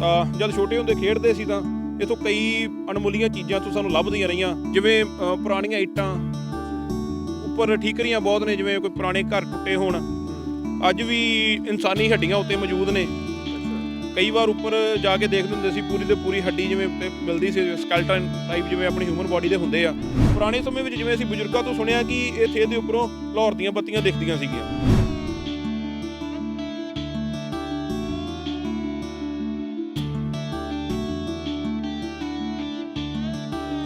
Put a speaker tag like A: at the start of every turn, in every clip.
A: ਤਾਂ ਜਦ ਛੋਟੇ ਹੁੰਦੇ ਖੇਡਦੇ ਸੀ ਤਾਂ ਇਥੋਂ ਕਈ ਅਣਮੁੱਲੀਆਂ ਚੀਜ਼ਾਂ ਤੋਂ ਸਾਨੂੰ ਲੱਭਦੀਆਂ ਰਹੀਆਂ। ਜਿਵੇਂ ਅ, ਪੁਰਾਣੀਆਂ ਇੱਟਾਂ। ਉੱਪਰ ਠੀਕਰੀਆਂ ਬਹੁਤ ਨੇ ਜਿਵੇਂ ਕੋਈ ਪੁਰਾਣੇ ਘਰ ਟੁੱਟੇ ਹੋਣ। ਅੱਜ ਵੀ ਇਨਸਾਨੀ ਹੱਡੀਆਂ ਉੱਤੇ ਮੌਜੂਦ ਨੇ। ਕਈ ਵਾਰ ਉੱਪਰ ਜਾ ਕੇ ਦੇਖਦੇ ਹੁੰਦੇ ਸੀ ਪੂਰੀ ਦੇ ਪੂਰੀ ਹੱਡੀ ਜਿਵੇਂ ਉੱਤੇ ਮਿਲਦੀ ਸੀ ਸਕੈਲਟਨ ਟਾਈਪ ਜਿਵੇਂ ਆਪਣੀ ਹਿਊਮਨ ਬਾਡੀ ਦੇ ਹੁੰਦੇ ਆ। ਪੁਰਾਣੇ ਸਮੇਂ ਵਿੱਚ ਜਿਵੇਂ ਅਸੀਂ ਬਜ਼ੁਰਗਾਂ ਤੋਂ ਸੁਣਿਆ ਕਿ ਇਹ ਥੇ ਦੇ ਉੱਪਰੋਂ ਲਾਹੌਰ ਦੀਆਂ ਬੱਤੀਆਂ ਦਿਖਦੀਆਂ ਸੀਗੀਆਂ।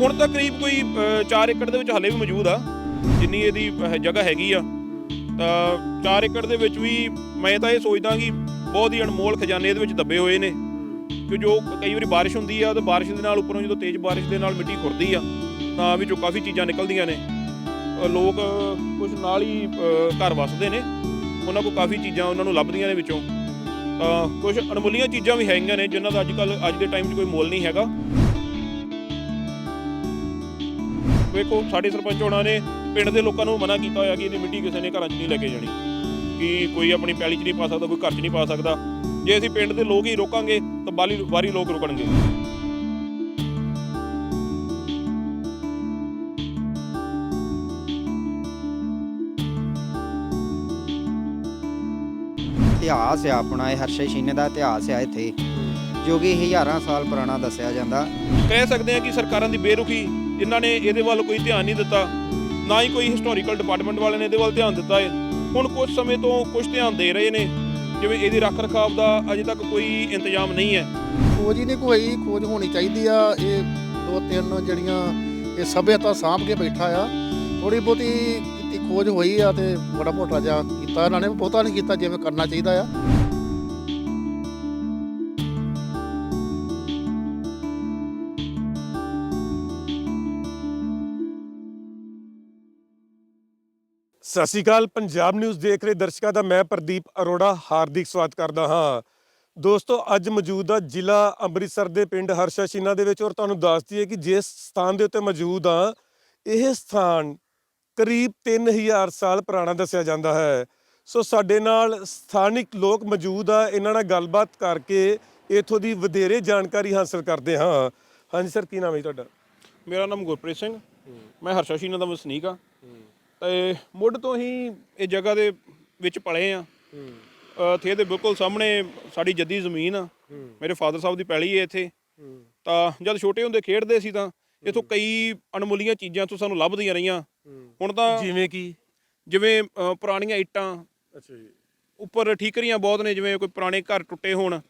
A: ਹੁਣ ਤਾਂ ਕਰੀਬ ਕੋਈ 4 ਏਕੜ ਦੇ ਵਿੱਚ ਹਲੇ ਵੀ ਮੌਜੂਦ ਆ। ਜਿੰਨੀ ਇਹਦੀ ਜਗ੍ਹਾ ਹੈਗੀ ਆ। ਤਾਂ 4 ਏਕੜ ਦੇ ਵਿੱਚ ਵੀ ਮੈਂ ਤਾਂ ਇਹ ਸੋਚਦਾ ਕਿ ਬਹੁਤ ਹੀ ਅਨਮੋਲ ਖਜ਼ਾਨੇ ਇਹਦੇ ਵਿੱਚ ਦੱਬੇ ਹੋਏ ਨੇ। ਕਿ ਜੋ ਕਈ ਵਾਰੀ ਬਾਰਿਸ਼ ਹੁੰਦੀ ਆ, ਤਾਂ ਬਾਰਿਸ਼ ਦੇ ਨਾਲ ਉੱਪਰੋਂ ਜਦੋਂ ਤੇਜ਼ ਬਾਰਿਸ਼ ਦੇ ਨਾਲ ਮਿੱਟੀ ਖੁਰਦੀ ਆ, ਤਾਂ ਵਿੱਚੋਂ ਕਾਫੀ ਚੀਜ਼ਾਂ ਨਿਕਲਦੀਆਂ ਨੇ। ਲੋਕ ਕੁਝ ਨਾਲ ਹੀ ਘਰ ਵਸਦੇ ਨੇ। ਉਹਨਾਂ ਕੋਲ ਕਾਫੀ ਚੀਜ਼ਾਂ ਉਹਨਾਂ ਨੂੰ ਲੱਭਦੀਆਂ ਨੇ ਵਿੱਚੋਂ। ਤਾਂ ਕੁਝ ਅਣਮੁੱਲੀਆਂ ਚੀਜ਼ਾਂ ਵੀ ਹੈਗੀਆਂ ਨੇ, ਜਿਨ੍ਹਾਂ ਦਾ ਅੱਜ ਕੱਲ ਅੱਜ ਦੇ ਟਾਈਮ 'ਚ ਕੋਈ ਮੁੱਲ ਨਹੀਂ ਹੈਗਾ। ਵੇਖੋ ਸਾਡੇ ਸਰਪੰਚ ਹੋਣਾ ਨੇ ਪਿੰਡ ਦੇ ਲੋਕਾਂ ਨੂੰ ਮਨਾ ਕੀਤਾ ਹੋਇਆ ਕਿ ਇਹਦੀ ਮਿੱਟੀ ਕਿਸੇ ਨੇ ਘਰਾਂ 'ਚ ਨਹੀਂ ਲੈ ਕੇ ਜਾਣੀ ਕਿ ਕੋਈ ਆਪਣੀ ਪੈਲੀ 'ਚ ਨਹੀਂ ਪਾ ਸਕਦਾ ਕੋਈ ਘਰ 'ਚ ਨਹੀਂ ਪਾ ਸਕਦਾ। ਜੇ ਅਸੀਂ ਪਿੰਡ ਦੇ ਲੋਕ ਹੀ ਰੋਕਾਂਗੇ ਤਾਂ ਬਾਲੀ ਬਾਰੀ ਲੋਕ ਰੁਕਣਗੇ।
B: ਇਤਿਹਾਸ ਆ ਆਪਣਾ ਇਹ ਹਰਸ਼ੇ ਸ਼ੀਨੇ ਦਾ ਇਤਿਹਾਸ ਆ ਇੱਥੇ ਜੋ ਕਿ ਹਜ਼ਾਰਾਂ ਸਾਲ ਪੁਰਾਣਾ ਦੱਸਿਆ ਜਾਂਦਾ।
A: ਕਹਿ ਸਕਦੇ ਹਾਂ ਕਿ ਸਰਕਾਰਾਂ ਦੀ ਬੇਰੁਖੀ ਇਹਨਾਂ ਨੇ ਇਹਦੇ ਵੱਲ ਕੋਈ ਧਿਆਨ ਨਹੀਂ ਦਿੱਤਾ, ਨਾ ਹੀ ਕੋਈ ਹਿਸਟੋਰੀਕਲ ਡਿਪਾਰਟਮੈਂਟ ਵਾਲਿਆਂ ਨੇ ਇਹਦੇ ਵੱਲ ਧਿਆਨ ਦਿੱਤਾ ਹੈ ਹੁਣ ਕੁਝ ਸਮੇਂ ਤੋਂ ਕੁਝ ਧਿਆਨ ਦੇ ਰਹੇ ਨੇ, ਜਿਵੇਂ ਇਹਦੀ ਰੱਖ ਰਖਾਵ ਦਾ ਅਜੇ ਤੱਕ ਕੋਈ ਇੰਤਜ਼ਾਮ ਨਹੀਂ ਹੈ।
C: ਖੋਜ ਹੀ ਨਹੀਂ ਕੋਈ, ਖੋਜ ਹੋਣੀ ਚਾਹੀਦੀ ਆ। ਇਹ ਦੋ ਤਿੰਨ ਜਿਹੜੀਆਂ ਇਹ ਸਭਿਅਤਾ ਸਾਂਭ ਕੇ ਬੈਠਾ ਆ ਥੋੜੀ ਬਹੁਤੀ ਕੀਤੀ ਖੋਜ ਹੋਈ ਆ ਤੇ ਬੜਾ ਮੋਟਾ ਜਿਹਾ ਕੀਤਾ। ਇਹਨਾਂ ਨੇ ਬਹੁਤਾ ਨਹੀਂ ਕੀਤਾ, ਜਿਵੇਂ ਕਰਨਾ ਚਾਹੀਦਾ ਆ।
D: ਸਤਿ ਸ਼੍ਰੀ ਅਕਾਲ ਪੰਜਾਬ ਨਿਊਜ਼ ਦੇਖ ਰਹੇ ਦਰਸ਼ਕਾਂ ਦਾ ਮੈਂ ਪ੍ਰਦੀਪ ਅਰੋੜਾ ਹਾਰਦਿਕ ਸਵਾਗਤ ਕਰਦਾ ਹਾਂ। ਦੋਸਤੋ ਅੱਜ ਮੌਜੂਦ ਆ ਜ਼ਿਲ੍ਹਾ ਅੰਮ੍ਰਿਤਸਰ ਦੇ ਪਿੰਡ ਹਰਸ਼ਾ ਸ਼ੀਨਾ ਦੇ ਵਿੱਚ ਔਰ ਤੁਹਾਨੂੰ ਦੱਸ ਦਈਏ ਕਿ ਜਿਸ ਸਥਾਨ ਦੇ ਉੱਤੇ ਮੌਜੂਦ ਆ ਇਹ ਸਥਾਨ ਕਰੀਬ 3000 ਸਾਲ ਪੁਰਾਣਾ ਦੱਸਿਆ ਜਾਂਦਾ ਹੈ। ਸੋ ਸਾਡੇ ਨਾਲ ਸਥਾਨਿਕ ਲੋਕ ਮੌਜੂਦ ਆ ਇਹਨਾਂ ਨਾਲ ਗੱਲਬਾਤ ਕਰਕੇ ਇਥੋਂ ਦੀ ਵਧੇਰੇ ਜਾਣਕਾਰੀ ਹਾਸਲ ਕਰਦੇ ਹਾਂ। ਹਾਂਜੀ ਸਰ ਕੀ ਨਾਮ ਹੈ ਜੀ ਤੁਹਾਡਾ?
A: ਮੇਰਾ ਨਾਮ ਗੁਰਪ੍ਰੀਤ ਸਿੰਘ ਮੈਂ ਹਰਸ਼ਾ ਸ਼ੀਨਾ ਦਾ ਵਸਨੀਕ ਆ ਤੇ ਮੁੱਢ ਤੋਂ ਹੀ ਇਹ ਜਗ੍ਹਾ ਦੇ ਵਿੱਚ ਪਲੇ ਆ। ਥੇ ਦੇ ਬਿਲਕੁਲ ਸਾਹਮਣੇ ਸਾਡੀ ਜੱਦੀ ਜ਼ਮੀਨ ਆ। ਮੇਰੇ ਫਾਦਰ ਸਾਹਿਬ ਦੀ ਪੈਲੀ ਹੈ ਇੱਥੇ। ਤਾਂ ਜਦ ਛੋਟੇ ਹੁੰਦੇ ਖੇਡਦੇ ਸੀ ਤਾਂ ਇਥੋਂ ਕਈ ਅਣਮੁੱਲੀਆਂ ਚੀਜ਼ਾਂ ਤੋਂ ਸਾਨੂੰ ਲੱਭਦੀਆਂ ਰਹੀਆਂ। ਹੁਣ ਤਾਂ
D: ਜਿਵੇਂ ਕਿ?
A: ਜਿਵੇਂ ਪੁਰਾਣੀਆਂ ਇੱਟਾਂ
D: ਅੱਛਾ ਜੀ।
A: ਉੱਪਰ ਠੀਕਰੀਆਂ ਬਹੁਤ ਨੇ ਜਿਵੇਂ ਕੋਈ ਪੁਰਾਣੇ ਘਰ ਟੁੱਟੇ ਹੋਣ।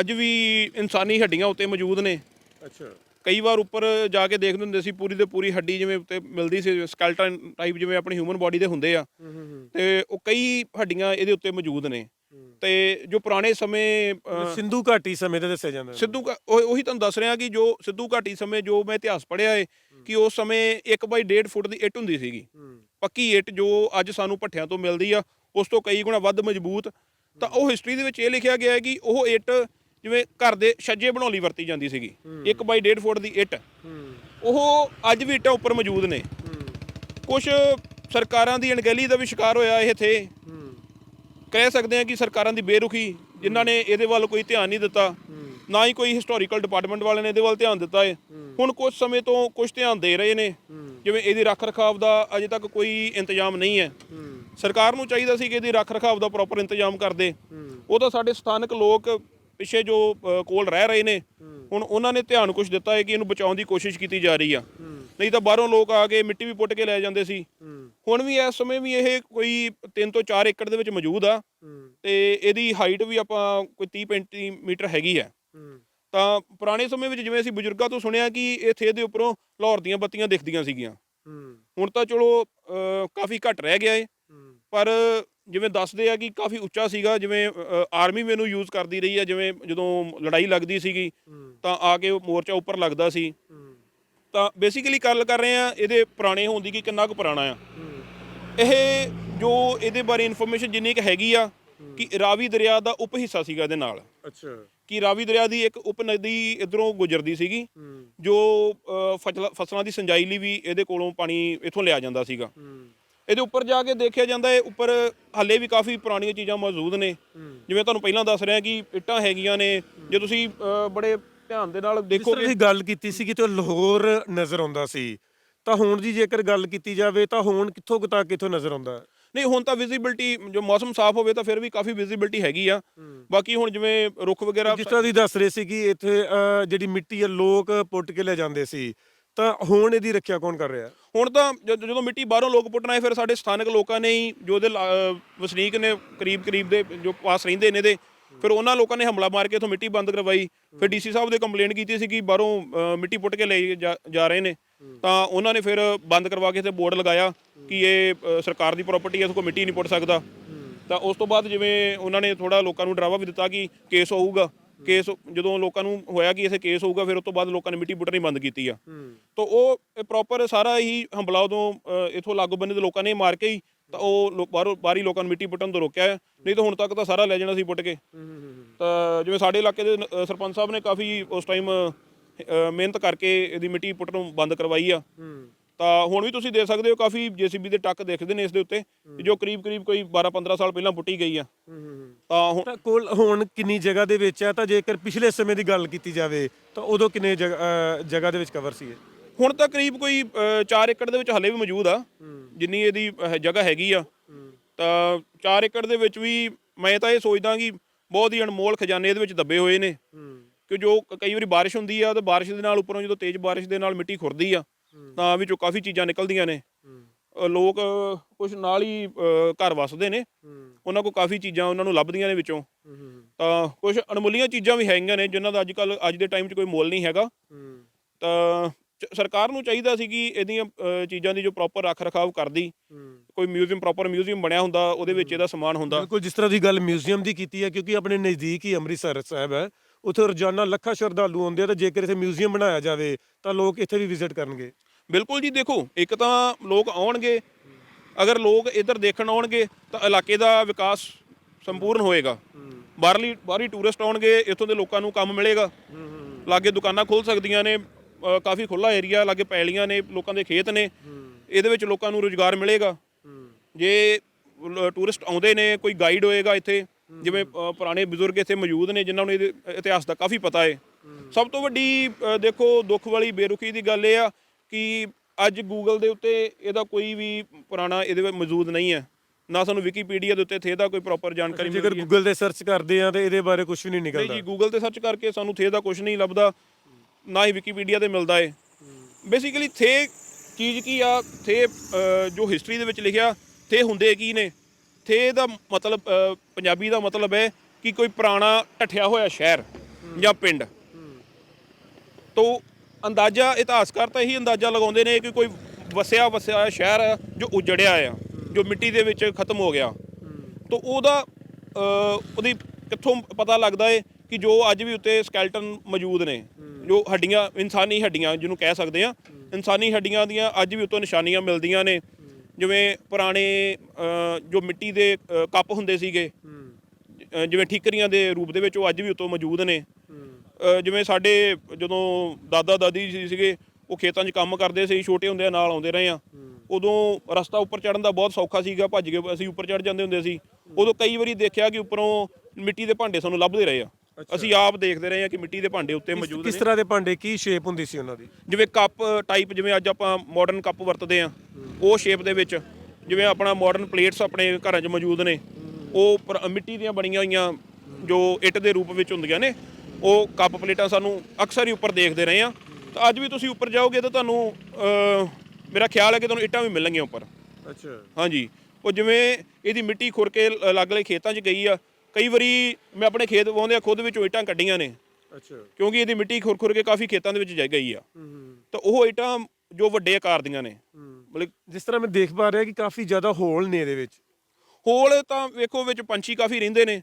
A: ਅੱਜ ਵੀ ਇਨਸਾਨੀ ਹੱਡੀਆਂ ਉੱਤੇ ਮੌਜੂਦ ਨੇ।
D: ਅੱਛਾ।
A: ਕਈ ਵਾਰ ਉੱਪਰ ਜਾ ਕੇ ਦੇਖਦੇ ਹੁੰਦੇ ਸੀ ਪੂਰੀ ਦੇ ਪੂਰੀ ਹੱਡੀ ਜਿਵੇਂ ਉੱਤੇ ਮਿਲਦੀ ਸੀ ਸਕੈਲਟਨ ਟਾਈਪ ਜਿਵੇਂ ਆਪਣੀ ਹਿਊਮਨ ਬਾਡੀ ਦੇ ਹੁੰਦੇ ਆ। ਤੇ ਉਹ ਕਈ ਹੱਡੀਆਂ ਇਹਦੇ ਉੱਤੇ ਮੌਜੂਦ ਨੇ। ਤੇ ਜੋ ਪੁਰਾਣੇ ਸਮੇਂ
D: ਸਿੰਧੂ ਘਾਟੀ ਸਮੇਂ ਤੇ ਦੱਸਿਆ ਜਾਂਦਾ।
A: ਸਿੱਧੂ ਉਹ- ਤੁਹਾਨੂੰ ਦੱਸ ਰਿਹਾ ਕਿ ਜੋ ਸਿੱਧੂ ਘਾਟੀ ਸਮੇਂ ਜੋ ਮੈਂ ਇਤਿਹਾਸ ਪੜ੍ਹਿਆ ਏ ਕਿ ਉਸ ਸਮੇਂ 1 ਬਾਈ 1.5 ਫੁੱਟ ਦੀ ਇੱਟ ਹੁੰਦੀ ਸੀਗੀ। ਪੱਕੀ ਇੱਟ ਜੋ ਅੱਜ ਸਾਨੂੰ ਭੱਠਿਆਂ ਤੋਂ ਮਿਲਦੀ ਆ ਉਸ ਤੋਂ ਕਈ ਗੁਣਾ ਵੱਧ ਮਜ਼ਬੂਤ। ਤਾਂ ਉਹ ਹਿਸਟਰੀ ਦੇ ਵਿੱਚ ਇਹ ਲਿਖਿਆ ਗਿਆ ਹੈ ਕਿ ਉਹ ਇੱਟ ਜਿਵੇਂ ਘਰ ਦੇ ਛੱਜੇ ਬਣਾਉਣ ਲਈ ਵਰਤੀ ਜਾਂਦੀ ਸੀਗੀ। 1 ਬਾਈ 1.5 ਫੁੱਟ ਦੀ ਇੱਟ। ਉਹ ਅੱਜ ਵੀ ਇੱਟਾਂ ਉੱਪਰ ਮੌਜੂਦ ਨੇ। ਕੁਝ ਸਰਕਾਰਾਂ ਦੀ ਅਣਗਹਿਲੀ ਦਾ ਵੀ ਸ਼ਿਕਾਰ ਹੋਇਆ ਇਹ ਥੇ ਕਹਿ ਸਕਦੇ ਹਾਂ ਕਿ ਸਰਕਾਰਾਂ ਦੀ ਬੇਰੁਖੀ ਜਿਨ੍ਹਾਂ ਨੇ ਇਹਦੇ ਵੱਲ ਕੋਈ ਧਿਆਨ ਨਹੀਂ ਦਿੱਤਾ। ਨਾ ਹੀ ਕੋਈ ਹਿਸਟੋਰੀਕਲ ਡਿਪਾਰਟਮੈਂਟ ਵਾਲੇ ਨੇ ਇਹਦੇ ਵੱਲ ਧਿਆਨ ਦਿੱਤਾ ਹੈ। ਹੁਣ ਕੁਝ ਸਮੇਂ ਤੋਂ ਕੁਝ ਧਿਆਨ ਦੇ ਰਹੇ ਨੇ। ਜਿਵੇਂ ਇਹਦੀ ਰੱਖ ਰਖਾਵ ਦਾ ਅਜੇ ਤੱਕ ਕੋਈ ਇੰਤਜ਼ਾਮ ਨਹੀਂ ਹੈ। ਸਰਕਾਰ ਨੂੰ ਚਾਹੀਦਾ ਸੀ ਕਿ ਇਹਦੀ ਰੱਖ ਰਖਾਵ ਦਾ ਪ੍ਰੋਪਰ ਇੰਤਜ਼ਾਮ ਕਰਦੇ ਉਹ ਤਾਂ ਸਾਡੇ ਸਥਾਨਕ ਲੋਕ ਪਿੱਛੇ ਜੋ ਕੋਲ ਰਹਿ ਰਹੇ ਨੇ ਹੁਣ ਉਹਨਾਂ ਨੇ ਧਿਆਨ ਕੁਝ ਦਿੱਤਾ ਹੈ ਕਿ ਇਹਨੂੰ ਬਚਾਉਣ ਦੀ ਕੋਸ਼ਿਸ਼ ਕੀਤੀ ਜਾ ਰਹੀ ਆ। ਨਹੀਂ ਤਾਂ ਬਾਹਰੋਂ ਲੋਕ ਆ ਕੇ ਮਿੱਟੀ ਵੀ ਪੁੱਟ ਕੇ ਲੈ ਜਾਂਦੇ ਸੀ। ਹੁਣ ਵੀ ਇਸ ਸਮੇਂ ਵੀ ਇਹ ਕੋਈ 3 ਤੋਂ 4 ਏਕੜ ਦੇ ਵਿੱਚ ਮੌਜੂਦ ਆ। ਤੇ ਇਹਦੀ ਹਾਈਟ ਵੀ ਆਪਾਂ ਕੋਈ 30 35 ਮੀਟਰ ਹੈਗੀ ਆ। ਤਾਂ ਪੁਰਾਣੇ ਸਮੇਂ ਵਿੱਚ ਜਿਵੇਂ ਅਸੀਂ ਬਜ਼ੁਰਗਾਂ ਤੋਂ ਸੁਣਿਆ ਕਿ ਇਹ ਥੇ ਦੇ ਉੱਪਰੋਂ ਲਾਹੌਰ ਦੀਆਂ ਬੱਤੀਆਂ ਦਿਖਦੀਆਂ ਸੀਗੀਆਂ। ਹੁਣ ਤਾਂ ਚਲੋ ਕਾਫੀ ਘਟ ਰਹਿ ਗਿਆ ਏ। ਪਰ ਜਿਵੇਂ ਦੱਸਦੇ ਆ ਕਿ ਕਾਫੀ ਉੱਚਾ ਸੀਗਾ ਜਿਵੇਂ ਆਰਮੀ ਮੈਨੂੰ ਯੂਜ਼ ਕਰਦੀ ਰਹੀ ਆ ਜਿਵੇਂ ਜਦੋਂ ਲੜਾਈ ਲੱਗਦੀ ਸੀਗੀ ਤਾਂ ਆ ਕੇ ਮੋਰਚਾ ਉੱਪਰ ਲੱਗਦਾ ਸੀ। ਤਾਂ ਬੇਸਿਕਲੀ ਗੱਲ ਕਰ ਰਹੇ ਆ ਇਹਦੇ ਪੁਰਾਣੇ ਹੋਣ ਦੀ ਕਿ ਕਿੰਨਾ ਕੁ ਪੁਰਾਣਾ ਆ। ਇਹ ਜੋ ਇਹਦੇ ਬਾਰੇ ਇਨਫੋਰਮੇਸ਼ਨ ਜਿੰਨੀ ਕੁ ਹੈਗੀ ਆ ਕਿ ਰਾਵੀ ਦਰਿਆ ਦਾ ਉਪ ਹਿੱਸਾ ਸੀਗਾ ਇਹਦੇ ਨਾਲ।
D: ਅੱਛਾ।
A: ਕਿ ਰਾਵੀ ਦਰਿਆ ਦੀ ਇੱਕ ਉਪ ਨਦੀ ਇਧਰੋਂ ਗੁਜ਼ਰਦੀ ਸੀਗੀ ਜੋ ਫਸਲਾਂ ਦੀ ਸਿੰਜਾਈ ਲਈ ਵੀ ਇਹਦੇ ਕੋਲੋਂ ਪਾਣੀ ਇੱਥੋਂ ਲਿਆ ਜਾਂਦਾ ਸੀਗਾ। ਇਹਦੇ ਉੱਪਰ ਜਾ ਕੇ ਦੇਖਿਆ ਜਾਂਦਾ ਹੈ ਉੱਪਰ ਹੱਲੇ ਵੀ ਕਾਫੀ ਪੁਰਾਣੀਆਂ ਚੀਜ਼ਾਂ ਮੌਜੂਦ ਨੇ। ਜਿਵੇਂ ਤੁਹਾਨੂੰ ਪਹਿਲਾਂ ਦੱਸ ਰਿਹਾ ਕਿ ਇੱਟਾਂ ਹੈਗੀਆਂ ਨੇ। ਜੇ ਤੁਸੀਂ ਅ, ਬੜੇ ਧਿਆਨ ਦੇ ਨਾਲ
D: ਜਿਸ ਤਰ੍ਹਾਂ
A: ਦੇਖੋਗੇ
D: ਗੱਲ ਕੀਤੀ ਸੀ ਕਿ ਤੇ ਲਾਹੌਰ ਨਜ਼ਰ ਆਉਂਦਾ ਸੀ। ਤਾਂ ਹੁਣ ਦੀ ਜੇਕਰ ਗੱਲ ਕੀਤੀ ਜਾਵੇ ਤਾਂ ਹੁਣ ਕਿੱਥੋਂ ਕੁ ਤੱਕ ਕਿੱਥੋਂ ਨਜ਼ਰ ਆਉਂਦਾ? ਹੈ?
A: ਨਹੀਂ ਹੁਣ ਤਾਂ ਵਿਜ਼ਿਬਿਲਟੀ ਜੋ ਮੌਸਮ ਸਾਫ਼ ਹੋਵੇ ਤਾਂ ਫਿਰ ਵੀ ਕਾਫੀ ਵਿਜ਼ਿਬਿਲਟੀ ਹੈਗੀ ਆ। ਬਾਕੀ ਹੁਣ ਜਿਵੇਂ ਰੁੱਖ ਵਗੈਰਾ
D: ਜਿਸ ਤਰ੍ਹਾਂ ਦੀ ਦੱਸ ਰਹੇ ਸੀ ਕਿ ਇੱਥੇ ਜਿਹੜੀ ਮਿੱਟੀ ਹੈ ਲੋਕ ਪੁੱਟ ਕੇ ਲੈ ਜਾਂਦੇ ਸੀ। ਤਾਂ ਹੁਣ ਇਹਦੀ ਰੱਖਿਆ ਕੌਣ ਕਰ ਰਿਹਾ?
A: ਹੁਣ ਤਾਂ ਜਦ- ਜਦੋਂ ਮਿੱਟੀ ਬਾਹਰੋਂ ਲੋਕ ਪੁੱਟਣ ਆਏ ਫਿਰ ਸਾਡੇ ਸਥਾਨਕ ਲੋਕਾਂ ਨੇ ਹੀ ਜੋ ਉਹਦੇ ਲਾ- ਵਸਨੀਕ ਨੇ ਕਰੀਬ ਕਰੀਬ ਦੇ ਜੋ ਪਾਸ ਰਹਿੰਦੇ ਨੇ ਦੇ ਫਿਰ ਉਹਨਾਂ ਲੋਕਾਂ ਨੇ ਹਮਲਾ ਮਾਰ ਕੇ ਇਥੋਂ ਮਿੱਟੀ ਬੰਦ ਕਰਵਾਈ। ਫਿਰ ਡੀਸੀ ਸਾਹਿਬ ਦੇ ਕੰਪਲੇਂਟ ਕੀਤੀ ਸੀ ਕਿ ਬਾਹਰੋਂ ਅਹ, ਮਿੱਟੀ ਪੁੱਟ ਕੇ ਲੈ ਜਾ- ਜਾ ਰਹੇ ਨੇ। ਤਾਂ ਉਹਨਾਂ ਨੇ ਫਿਰ ਬੰਦ ਕਰਵਾ ਕੇ ਤੇ ਬੋਰਡ ਲਗਾਇਆ ਕਿ ਇਹ ਅਹ, ਸਰਕਾਰ ਦੀ ਪ੍ਰਾਪਰਟੀ ਹੈ ਇਸ ਕੋ ਮਿੱਟੀ ਨਹੀਂ ਪੁੱਟ ਸਕਦਾ। ਤਾਂ ਉਸ ਤੋਂ ਬਾਅਦ ਜਿਵੇਂ ਉਹਨਾਂ ਨੇ ਥੋੜਾ ਲੋਕਾਂ ਨੂੰ ਡਰਾਵਾ ਵੀ ਦਿੱਤਾ ਕਿ ਕੇਸ ਹੋਊਗਾ ਕੇਸ ਜਦੋਂ ਲੋਕਾਂ ਨੂੰ ਹੋਇਆ ਕਿ ਇਥੇ ਕੇਸ ਹੋਊਗਾ ਫਿਰ ਉਸ ਤੋਂ ਬਾਅਦ ਲੋਕਾਂ ਨੇ ਮਿੱਟੀ ਪੁੱਟਣੀ ਬੰਦ ਕੀਤੀ ਆ। ਤਾਂ ਉਹ ਪ੍ਰੋਪਰ ਸਾਰਾ ਹੀ ਹੰਬਲਾ ਉਦੋਂ ਇੱਥੋਂ ਲਾਗੂ ਬੰਨੇ ਦੇ ਲੋਕਾਂ ਨੇ ਮਾਰ ਕੇ ਹੀ ਤਾਂ ਉਹ ਬਾਹਰੋਂ ਬਾਹਰੀ ਲੋਕਾਂ ਨੂੰ ਮਿੱਟੀ ਪੁੱਟਣ ਤੋਂ ਰੋਕਿਆ। ਨਹੀਂ ਤਾਂ ਹੁਣ ਤੱਕ ਤਾਂ ਸਾਰਾ ਲੈ ਜਾਣਾ ਸੀ ਪੁੱਟ ਕੇ। ਤਾਂ ਜਿਵੇਂ ਸਾਡੇ ਇਲਾਕੇ ਦੇ ਸਰਪੰਚ ਸਾਹਿਬ ਨੇ ਕਾਫੀ ਉਸ ਟਾਈਮ ਮਿਹਨਤ ਕਰਕੇ ਇਹਦੀ ਮਿੱਟੀ ਪੁੱਟਣੋਂ ਬੰਦ ਕਰਵਾਈ ਆ। ਤਾਂ ਹੁਣ ਵੀ ਤੁਸੀਂ ਦੇਖ ਸਕਦੇ ਹੋ ਕਾਫੀ ਜੀਸੀਬੀ ਦੇ ਟੱਕ ਦਿਖਦੇ ਨੇ ਇਸ ਦੇ ਉੱਤੇ ਜੋ ਕਰੀਬ ਕਰੀਬ ਕੋਈ 12 15 ਸਾਲ ਪਹਿਲਾਂ ਪੁੱਟੀ ਗਈ ਆ। ਤਾਂ ਹੁਣ
D: ਤਾਂ ਕੋਲ ਹੁਣ ਕਿੰਨੀ ਜਗ੍ਹਾ ਦੇ ਵਿੱਚ ਹੈ ਤਾਂ ਜੇਕਰ ਪਿਛਲੇ ਸਮੇਂ ਦੀ ਗੱਲ ਕੀਤੀ ਜਾਵੇ ਤਾਂ ਉਦੋਂ ਕਿੰਨੇ ਜਗ੍ਹਾ ਦੇ ਵਿੱਚ ਕਵਰ ਸੀ ਇਹ
A: ਹੁਣ ਤਾਂ ਕਰੀਬ ਕੋਈ 4 ਏਕੜ ਦੇ ਵਿੱਚ ਹਲੇ ਵੀ ਮੌਜੂਦ ਆ ਜਿੰਨੀ ਇਹਦੀ ਜਗ੍ਹਾ ਹੈਗੀ ਆ। ਤਾਂ 4 ਏਕੜ ਦੇ ਵਿੱਚ ਵੀ ਮੈਂ ਤਾਂ ਇਹ ਸੋਚਦਾ ਕਿ ਬਹੁਤ ਹੀ ਅਨਮੋਲ ਖਜ਼ਾਨੇ ਇਹਦੇ ਵਿੱਚ ਦੱਬੇ ਹੋਏ ਨੇ। ਕਿ ਜੋ ਕਈ ਵਾਰੀ ਬਾਰਿਸ਼ ਹੁੰਦੀ ਆ ਤਾਂ ਬਾਰਿਸ਼ ਦੇ ਨਾਲ ਉੱਪਰੋਂ ਜਦੋਂ ਤੇਜ਼ ਬਾਰਿਸ਼ ਦੇ ਨਾਲ ਮਿੱਟੀ ਖੁਰਦੀ ਆ ਤਾਂ ਵਿੱਚੋਂ ਕਾਫੀ ਚੀਜ਼ਾਂ ਨਿਕਲਦੀਆਂ ਨੇ। ਲੋਕ ਕੁਝ ਨਾਲ ਹੀ ਘਰ ਵਸਦੇ ਨੇ। ਉਹਨਾਂ ਕੋਲ ਕਾਫੀ ਚੀਜ਼ਾਂ ਉਹਨਾਂ ਨੂੰ ਲੱਭਦੀਆਂ ਨੇ ਵਿੱਚੋਂ। ਤਾਂ ਕੁਝ ਅਣਮੁੱਲੀਆਂ ਚੀਜ਼ਾਂ ਵੀ ਹੈਗੀਆਂ ਨੇ ਜਿਨ੍ਹਾਂ ਦਾ ਅੱਜ ਕੱਲ ਅੱਜ ਦੇ ਟਾਈਮ 'ਚ ਕੋਈ ਮੁੱਲ ਨਹੀਂ ਹੈਗਾ। ਤਾਂ ਸਰਕਾਰ ਨੂੰ ਚਾਹੀਦਾ ਸੀ ਕਿ ਇਹਦੀਆਂ ਚੀਜ਼ਾਂ ਦੀ ਜੋ ਪ੍ਰੋਪਰ ਰੱਖ ਰਖਾਵ ਕਰਦੀ ਕੋਈ ਮਿਊਜ਼ੀਅਮ ਪ੍ਰੋਪਰ ਮਿਊਜ਼ੀਅਮ ਬਣਿਆ ਹੁੰਦਾ ਉਹਦੇ ਵਿੱਚ ਇਹਦਾ ਸਮਾਨ ਹੁੰਦਾ।
D: ਬਿਲਕੁਲ ਜਿਸ ਤਰ੍ਹਾਂ ਦੀ ਗੱਲ ਮਿਊਜ਼ੀਅਮ ਦੀ ਕੀਤੀ ਹੈ ਕਿਉਂਕਿ ਆਪਣੇ ਨਜ਼ਦੀਕ ਹੀ ਅੰਮ੍ਰਿਤਸਰ ਸਾਹਿਬ ਹੈ। ਉੱਥੇ ਰੋਜ਼ਾਨਾ ਲੱਖਾਂ ਸ਼ਰਧਾਲੂ ਆਉਂਦੇ ਆ ਤਾਂ ਜੇਕਰ ਇੱਥੇ ਮਿਊਜ਼ੀਅਮ ਬਣਾਇਆ ਜਾਵੇ ਤਾਂ ਲੋਕ ਇੱਥੇ ਵੀ ਵਿਜ਼ਿਟ ਕਰਨਗੇ।
A: ਬਿਲਕੁਲ ਜੀ, ਦੇਖੋ, ਇੱਕ ਤਾਂ ਲੋਕ ਆਉਣਗੇ, ਅਗਰ ਲੋਕ ਇੱਧਰ ਦੇਖਣ ਆਉਣਗੇ ਤਾਂ ਇਲਾਕੇ ਦਾ ਵਿਕਾਸ ਸੰਪੂਰਨ ਹੋਏਗਾ। ਬਾਹਰਲੀ, ਬਾਹਰੀ ਟੂਰਿਸਟ ਆਉਣਗੇ, ਇੱਥੋਂ ਦੇ ਲੋਕਾਂ ਨੂੰ ਕੰਮ ਮਿਲੇਗਾ। ਲਾਗੇ ਦੁਕਾਨਾਂ ਖੁੱਲ ਸਕਦੀਆਂ ਨੇ ਕਾਫੀ ਖੁੱਲਾ ਏਰੀਆ, ਲਾਗੇ ਪੈਲੀਆਂ ਨੇ, ਲੋਕਾਂ ਦੇ ਖੇਤ ਨੇ। ਇਹਦੇ ਵਿੱਚ ਲੋਕਾਂ ਨੂੰ ਰੋਜ਼ਗਾਰ ਮਿਲੇਗਾ। ਜੇ ਟੂਰਿਸਟ ਆਉਂਦੇ ਨੇ, ਕੋਈ ਗਾਈਡ ਹੋਏਗਾ ਇੱਥੇ ਜਿਵੇਂ ਅ, ਪੁਰਾਣੇ ਬਜ਼ੁਰਗ ਇੱਥੇ ਮੌਜੂਦ ਨੇ ਜਿਨ੍ਹਾਂ ਨੂੰ ਇਹਦੇ ਇਤਿਹਾਸ ਦਾ ਕਾਫੀ ਪਤਾ ਹੈ ਸਭ ਤੋਂ ਵੱਡੀ ਅ, ਦੇਖੋ ਦੁੱਖ ਵਾਲੀ ਬੇਰੁਖੀ ਦੀ ਗੱਲ ਇਹ ਆ ਕਿ ਅੱਜ ਗੂਗਲ ਦੇ ਉੱਤੇ ਇਹਦਾ ਕੋਈ ਵੀ ਪੁਰਾਣਾ ਇਹਦੇ ਵਿੱਚ ਮੌਜੂਦ ਨਹੀਂ ਹੈ। ਨਾ ਸਾਨੂੰ ਵਿਕੀਪੀਡੀਆ ਦੇ ਉੱਤੇ ਇੱਥੇ ਇਹਦਾ ਕੋਈ ਪ੍ਰੋਪਰ ਜਾਣਕਾਰੀ
D: ਜੇਕਰ
A: ਮਿਲਦੀ ਹੈ।
D: ਗੂਗਲ ਤੇ ਸਰਚ ਕਰਦੇ ਆ ਤਾਂ ਇਹਦੇ ਬਾਰੇ ਕੁਝ ਵੀ ਨਹੀਂ
A: ਨਹੀਂ
D: ਨਿਕਲਦਾ।
A: ਜੀ ਗੂਗਲ ਤੇ ਸਰਚ ਕਰਕੇ ਸਾਨੂੰ ਥੇ ਦਾ ਕੁਝ ਨਹੀਂ ਲੱਭਦਾ ਨਾ ਹੀ ਵਿਕੀਪੀਡੀਆ ਤੇ ਮਿਲਦਾ ਏ। ਬੇਸਿਕਲੀ ਥੇ ਚੀਜ਼ ਕੀ ਆ? ਥੇ ਅ, ਜੋ ਹਿਸਟਰੀ ਦੇ ਵਿੱਚ ਲਿਖਿਆ ਥੇ ਹੁੰਦੇ ਕੀ ਨੇ? ਇੱਥੇ ਦਾ ਮਤਲਬ ਪੰਜਾਬੀ ਦਾ ਮਤਲਬ ਹੈ ਕਿ ਕੋਈ ਪੁਰਾਣਾ ਢੱਠਿਆ ਹੋਇਆ ਸ਼ਹਿਰ ਜਾਂ ਪਿੰਡ। ਤੋਂ ਅੰਦਾਜ਼ਾ ਇਤਿਹਾਸਕਾਰ ਤਾਂ ਇਹੀ ਅੰਦਾਜ਼ਾ ਲਗਾਉਂਦੇ ਨੇ ਕਿ ਕੋਈ ਵਸਿਆ ਵਸਿਆ ਸ਼ਹਿਰ ਆ ਜੋ ਉਜੜਿਆ ਆ, ਜੋ ਮਿੱਟੀ ਦੇ ਵਿੱਚ ਖਤਮ ਹੋ ਗਿਆ। ਤੋਂ ਉਹਦਾ ਉਹਦੀ ਕਿੱਥੋਂ ਪਤਾ ਲੱਗਦਾ ਏ ਕਿ ਜੋ ਅੱਜ ਵੀ ਉੱਤੇ ਸਕੈਲਟਨ ਮੌਜੂਦ ਨੇ, ਜੋ ਹੱਡੀਆਂ, ਇਨਸਾਨੀ ਹੱਡੀਆਂ ਜਿਹਨੂੰ ਕਹਿ ਸਕਦੇ ਆ ਇਨਸਾਨੀ ਹੱਡੀਆਂ ਦੀਆਂ ਅੱਜ ਵੀ ਉੱਤੋਂ ਨਿਸ਼ਾਨੀਆਂ ਮਿਲਦੀਆਂ ਨੇ। ਜਿਵੇਂ ਪੁਰਾਣੇ ਜੋ ਮਿੱਟੀ ਦੇ ਕੱਪ ਹੁੰਦੇ ਸੀਗੇ ਜਿਵੇਂ ਠੀਕਰੀਆਂ ਦੇ ਰੂਪ ਦੇ ਵਿੱਚ ਉਹ ਅੱਜ ਵੀ ਉੱਤੋਂ ਮੌਜੂਦ ਨੇ। ਜਿਵੇਂ ਸਾਡੇ ਜਦੋਂ ਦਾਦਾ ਦਾਦੀ ਸੀਗੇ, ਉਹ ਖੇਤਾਂ 'ਚ ਕੰਮ ਕਰਦੇ ਸੀ, ਛੋਟੇ ਹੁੰਦਿਆਂ ਨਾਲ ਆਉਂਦੇ ਰਹੇ ਆ। ਉਦੋਂ ਰਸਤਾ ਉੱਪਰ ਚੜਨ ਦਾ ਬਹੁਤ ਸੌਖਾ ਸੀਗਾ, ਭੱਜ ਕੇ ਅਸੀਂ ਉੱਪਰ ਚੜ ਜਾਂਦੇ ਹੁੰਦੇ ਸੀ। ਉਦੋਂ ਕਈ ਵਾਰੀ ਦੇਖਿਆ ਕਿ ਉੱਪਰੋਂ ਮਿੱਟੀ ਦੇ ਭਾਂਡੇ ਸਾਨੂੰ ਲੱਭਦੇ ਰਹੇ ਆ। ਅਸੀਂ ਆਪ ਦੇਖਦੇ ਰਹੇ ਆ ਕਿ ਮਿੱਟੀ ਦੇ ਭਾਂਡੇ ਉੱਤੇ ਮੌਜੂਦ
D: ਕਿਸ
A: ਨੇ।
D: ਤਰ੍ਹਾਂ ਦੇ ਭਾਂਡੇ ਕੀ ਸ਼ੇਪ ਹੁੰਦੀ ਸੀ ਉਹਨਾਂ ਦੀ?
A: ਜਿਵੇਂ ਕੱਪ ਟਾਈਪ ਜਿਵੇਂ ਅੱਜ ਆਪਾਂ ਮਾਡਰਨ ਕੱਪ ਵਰਤਦੇ ਆ ਉਹ ਸ਼ੇਪ ਦੇ ਵਿੱਚ ਜਿਵੇਂ ਆਪਣਾ ਮਾਡਰਨ ਪਲੇਟਸ ਆਪਣੇ ਘਰਾਂ 'ਚ ਮੌਜੂਦ ਨੇ ਉਹ ਪਰ- ਮਿੱਟੀ ਦੀਆਂ ਬਣੀਆਂ ਹੋਈਆਂ ਜੋ ਇੱਟ ਦੇ ਰੂਪ ਵਿੱਚ ਹੁੰਦੀਆਂ ਨੇ ਉਹ ਕੱਪ ਪਲੇਟਾਂ ਸਾਨੂੰ ਅਕਸਰ ਹੀ ਉੱਪਰ ਦੇਖਦੇ ਰਹੇ ਆ ਤਾਂ ਅੱਜ ਵੀ ਤੁਸੀਂ ਉੱਪਰ ਜਾਓਗੇ ਤਾਂ ਤੁਹਾਨੂੰ ਅਹ, ਮੇਰਾ ਖਿਆਲ ਹੈ ਕਿ ਤੁਹਾਨੂੰ ਇੱਟਾਂ ਵੀ ਮਿਲਣਗੀਆਂ ਉੱਪਰ।
D: ਅੱਛਾ।
A: ਹਾਂਜੀ। ਉਹ ਜਿਵੇਂ ਇਹਦੀ ਮਿੱਟੀ ਖੁਰ ਕੇ ਅਲੱਗ-ਅਲੱਗ ਖੇਤਾਂ 'ਚ ਗਈ ਆ ਕਈ ਵਾਰੀ ਮੈਂ ਆਪਣੇ ਖੇਤ ਵਾਉਂਦੇ ਆ ਖੁਦ ਵਿੱਚੋਂ ਇੱਟਾਂ ਕੱਢੀਆਂ ਨੇ।
D: ਅੱਛਾ।
A: ਕਿਉਂਕਿ ਇਹਦੀ ਮਿੱਟੀ ਖੁਰ ਖੁਰ ਕੇ ਕਾਫੀ ਖੇਤਾਂ ਦੇ ਵਿੱਚ ਜਾ ਗਈ ਆ। ਤਾਂ ਉਹ ਇੱਟਾਂ ਜੋ ਵੱਡੇ ਆਕਾਰ ਦੀਆਂ ਨੇ। ਮਤਲਬ
D: ਜਿਸ ਤਰ੍ਹਾਂ ਮੈਂ ਦੇਖ ਪਾ ਰਿਹਾ ਕਿ ਕਾਫੀ ਜ਼ਿਆਦਾ ਹੋਲ ਨੇ ਇਹਦੇ ਵਿੱਚ।
A: ਹੋਲ ਤਾਂ ਵੇਖੋ ਵਿੱਚ ਪੰਛੀ ਕਾਫੀ ਰਹਿੰਦੇ ਨੇ।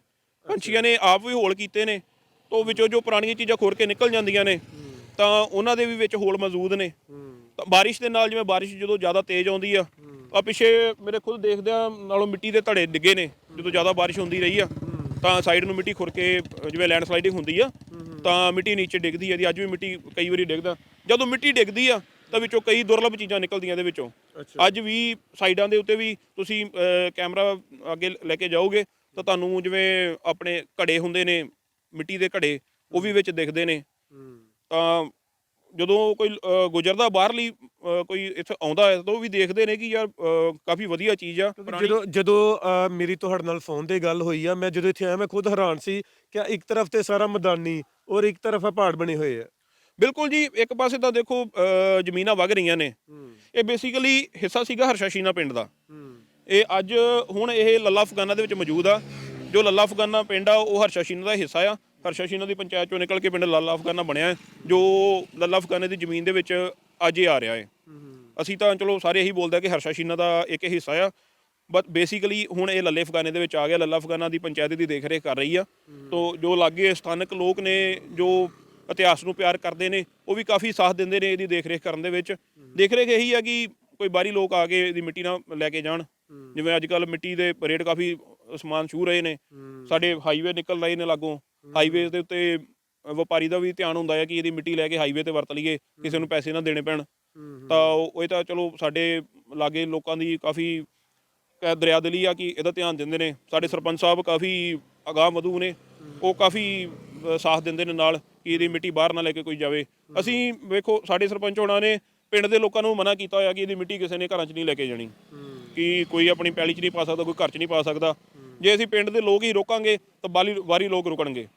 A: ਪੰਛੀਆਂ ਨੇ ਆਪ ਵੀ ਹੋਲ ਕੀਤੇ ਨੇ। ਤਾਂ ਵਿੱਚੋਂ ਜੋ ਪੁਰਾਣੀਆਂ ਚੀਜ਼ਾਂ ਖੁਰ ਕੇ ਨਿਕਲ ਜਾਂਦੀਆਂ ਨੇ ਤਾਂ ਉਹਨਾਂ ਦੇ ਵੀ ਵਿੱਚ ਹੋਲ ਮੌਜੂਦ ਨੇ। ਤਾਂ ਬਾਰਿਸ਼ ਦੇ ਨਾਲ ਜਿਵੇਂ ਬਾਰਿਸ਼ ਜਦੋਂ ਜ਼ਿਆਦਾ ਤੇਜ਼ ਆਉਂਦੀ ਆ ਆ ਪਿੱਛੇ ਮੇਰੇ ਖੁਦ ਦੇਖਦਿਆਂ ਨਾਲੋਂ ਮਿੱਟੀ ਦੇ ਧੜੇ ਡਿੱਗੇ ਨੇ ਜਦੋਂ ਜ਼ਿਆਦਾ ਬਾਰਿਸ਼ ਹੁੰਦੀ ਰਹੀ ਆ। ਤਾਂ ਸਾਈਡ ਨੂੰ ਮਿੱਟੀ ਖੁਰ ਕੇ ਜਿਵੇਂ ਲੈਂਡ ਸਲਾਈਡਿੰਗ ਹੁੰਦੀ ਆ ਤਾਂ ਮਿੱਟੀ ਨੀਚੇ ਡਿੱਗਦੀ ਆ ਦੀ ਅੱਜ ਵੀ ਮਿੱਟੀ ਕਈ ਵਾਰੀ ਡਿੱਗਦਾ। ਜਦੋਂ ਮਿੱਟੀ ਡਿੱਗਦੀ ਆ ਤਾਂ ਵਿੱਚੋਂ ਕਈ ਦੁਰਲੱਭ ਚੀਜ਼ਾਂ ਨਿਕਲਦੀਆਂ ਇਹਦੇ ਵਿੱਚੋਂ। ਅੱਜ ਵੀ ਸਾਈਡਾਂ ਦੇ ਉੱਤੇ ਵੀ ਤੁਸੀਂ ਕੈਮਰਾ ਅੱਗੇ ਲੈ ਕੇ ਜਾਓਗੇ ਤਾਂ ਤੁਹਾਨੂੰ ਜਿਵੇਂ ਆਪਣੇ ਘੜੇ ਹੁੰਦੇ ਨੇ ਮਿੱਟੀ ਦੇ ਘੜੇ ਉਹ ਵੀ ਵਿੱਚ ਦਿਖਦੇ ਨੇ। ਤਾਂ ਜਦੋਂ ਕੋਈ ਗੁਜ਼ਰਦਾ ਬਾਹਰਲੀ ਕੋਈ ਇੱਥੇ ਆਉਂਦਾ ਹੈ ਤਾਂ ਉਹ ਵੀ ਦੇਖਦੇ ਨੇ ਕਿ ਯਾਰ ਕਾਫੀ ਵਧੀਆ ਚੀਜ਼ ਆ। ਪੁਰਾਣੀ-
D: ਜਦੋਂ ਜਦੋਂ ਮੇਰੀ ਤੁਹਾਡੇ ਨਾਲ ਫੋਨ ਤੇ ਗੱਲ ਹੋਈ ਆ ਮੈਂ ਜਦੋਂ ਇੱਥੇ ਆਇਆ ਮੈਂ ਖੁਦ ਹੈਰਾਨ ਸੀ ਕਿ ਇੱਕ ਤਰਫ ਤੇ ਸਾਰਾ ਮੈਦਾਨੀ ਔਰ ਇੱਕ ਤਰਫ ਆ ਪਹਾੜ ਬਣੇ ਹੋਏ ਆ।
A: ਬਿਲਕੁਲ ਜੀ ਇੱਕ ਪਾਸੇ ਤਾਂ ਦੇਖੋ ਜ਼ਮੀਨਾਂ ਵਗ ਰਹੀਆਂ ਨੇ। ਇਹ ਬੇਸਿਕਲੀ ਹਿੱਸਾ ਸੀਗਾ ਹਰਸ਼ਾਸ਼ੀਨਾ ਪਿੰਡ ਦਾ। ਇਹ ਅੱਜ ਹੁਣ ਇਹ ਲੱਲਾ ਫਗਾਨਾ ਦੇ ਵਿੱਚ ਮੌਜੂਦ ਆ। ਜੋ ਲੱਲਾ ਫਗਾਨਾ ਪਿੰਡ ਆ ਉਹ ਹਰਸ਼ਾਸ਼ੀਨਾ ਦਾ ਹਿੱਸਾ ਆ। ਹਰਸ਼ਾਸ਼ੀਨਾ ਦੀ ਪੰਚਾਇਤ ਚੋਂ ਨਿਕਲ ਕੇ ਪਿੰਡ ਲੱਲਾ ਫਗਾਨਾ ਬਣਿਆ ਹੈ, ਜੋ ਲੱਲਾ ਫਗਾਨੇ ਦੀ ਜ਼ਮੀਨ ਦੇ ਵਿੱਚ ਅੱਜ ਹੀ ਆ ਰਿਹਾ ਹੈ। ਅਸੀਂ ਤਾਂ ਚਲੋ ਸਾਰੇ ਇਹੀ ਬੋਲਦੇ ਆ ਕਿ ਹਰਸ਼ਾਸ਼ੀਨਾ ਦਾ ਇੱਕ ਹਿੱਸਾ ਆ ਬਟ ਬੇਸਿਕਲੀ ਹੁਣ ਇਹ ਲੱਲੇ ਫਗਾਨੇ ਦੇ ਵਿੱਚ ਆ ਗਿਆ ਲੱਲਾ ਫਗਾਨਾ ਦੀ ਪੰਚਾਇਤ ਦੀ ਦੇਖਰੇਖ ਕਰ ਰਹੀ ਆ। ਤੋ ਜੋ ਲਾਗੇ ਸਥਾਨਕ ਲੋਕ ਨੇ ਜੋ ਇਤਿਹਾਸ ਨੂੰ ਪਿਆਰ ਕਰਦੇ ਨੇ ਉਹ ਵੀ ਕਾਫੀ ਸਾਥ ਦਿੰਦੇ ਨੇ ਇਹਦੀ ਦੇਖ ਰੇਖ ਕਰਨ ਦੇ ਵਿੱਚ। ਦੇਖ ਰੇਖ ਇਹੀ ਆ ਕਿ ਕੋਈ ਬਾਹਰੀ ਲੋਕ ਆ ਕੇ ਇਹਦੀ ਮਿੱਟੀ ਨਾ ਲੈ ਕੇ ਜਾਣ। ਜਿਵੇਂ ਅੱਜ ਕੱਲ ਮਿੱਟੀ ਦੇ ਰੇਟ ਕਾਫੀ ਸਮਾਨ ਛੂ ਰਹੇ ਨੇ। ਸਾਡੇ ਹਾਈਵੇ ਨਿਕਲ ਰਹੇ ਨੇ ਲਾਗੋਂ। ਹਾਈਵੇ ਦੇ ਉੱਤੇ ਵਪਾਰੀ ਦਾ ਵੀ ਧਿਆਨ ਹੁੰਦਾ ਹੈ ਕਿ ਇਹਦੀ ਮਿੱਟੀ ਲੈ ਕੇ ਹਾਈਵੇ ਤੇ ਵਰਤ ਲਈਏ ਕਿਸੇ ਨੂੰ ਪੈਸੇ ਨਾ ਦੇਣੇ ਪੈਣ। ਤਾਂ ਉਹ ਇਹ ਤਾਂ ਚਲੋ ਸਾਡੇ ਲਾਗੇ ਲੋਕਾਂ ਦੀ ਕਾਫੀ ਕਹਿ ਦਰਿਆਦਿਲੀ ਆ ਕਿ ਇਹਦਾ ਧਿਆਨ ਦਿੰਦੇ ਨੇ। ਸਾਡੇ ਸਰਪੰਚ ਸਾਹਿਬ ਕਾਫੀ ਅਗਾਹ ਵਧੂ ਨੇ। ਉਹ ਕਾਫੀ ਸਾਥ ਦਿੰਦੇ ਨੇ ਨਾਲ ਕਿ ਇਹਦੀ ਮਿੱਟੀ ਬਾਹਰ ਨਾ ਲੈ ਕੇ ਕੋਈ ਜਾਵੇ। ਅਸੀਂ ਵੇਖੋ ਸਾਡੇ ਸਰਪੰਚ ਹੋਣਾ ਨੇ ਪਿੰਡ ਦੇ ਲੋਕਾਂ ਨੂੰ ਮਨਾ ਕੀਤਾ ਹੋਇਆ ਕਿ ਇਹਦੀ ਮਿੱਟੀ ਕਿਸੇ ਨੇ ਘਰਾਂ 'ਚ ਨਹੀਂ ਲੈ ਕੇ ਜਾਣੀ। ਕਿ ਕੋਈ ਆਪਣੀ ਪੈਲੀ 'ਚ ਨਹੀਂ ਪਾ ਸਕਦਾ ਕੋਈ ਘਰ 'ਚ ਨਹੀਂ ਪਾ ਸਕਦਾ। ਜੇ ਅਸੀਂ ਪਿੰਡ ਦੇ ਲੋਕ ਹੀ ਰੋਕਾਂਗੇ ਤਾਂ ਬਾਲੀ ਬਾਹਰੀ ਲੋਕ ਰੁਕਣਗੇ।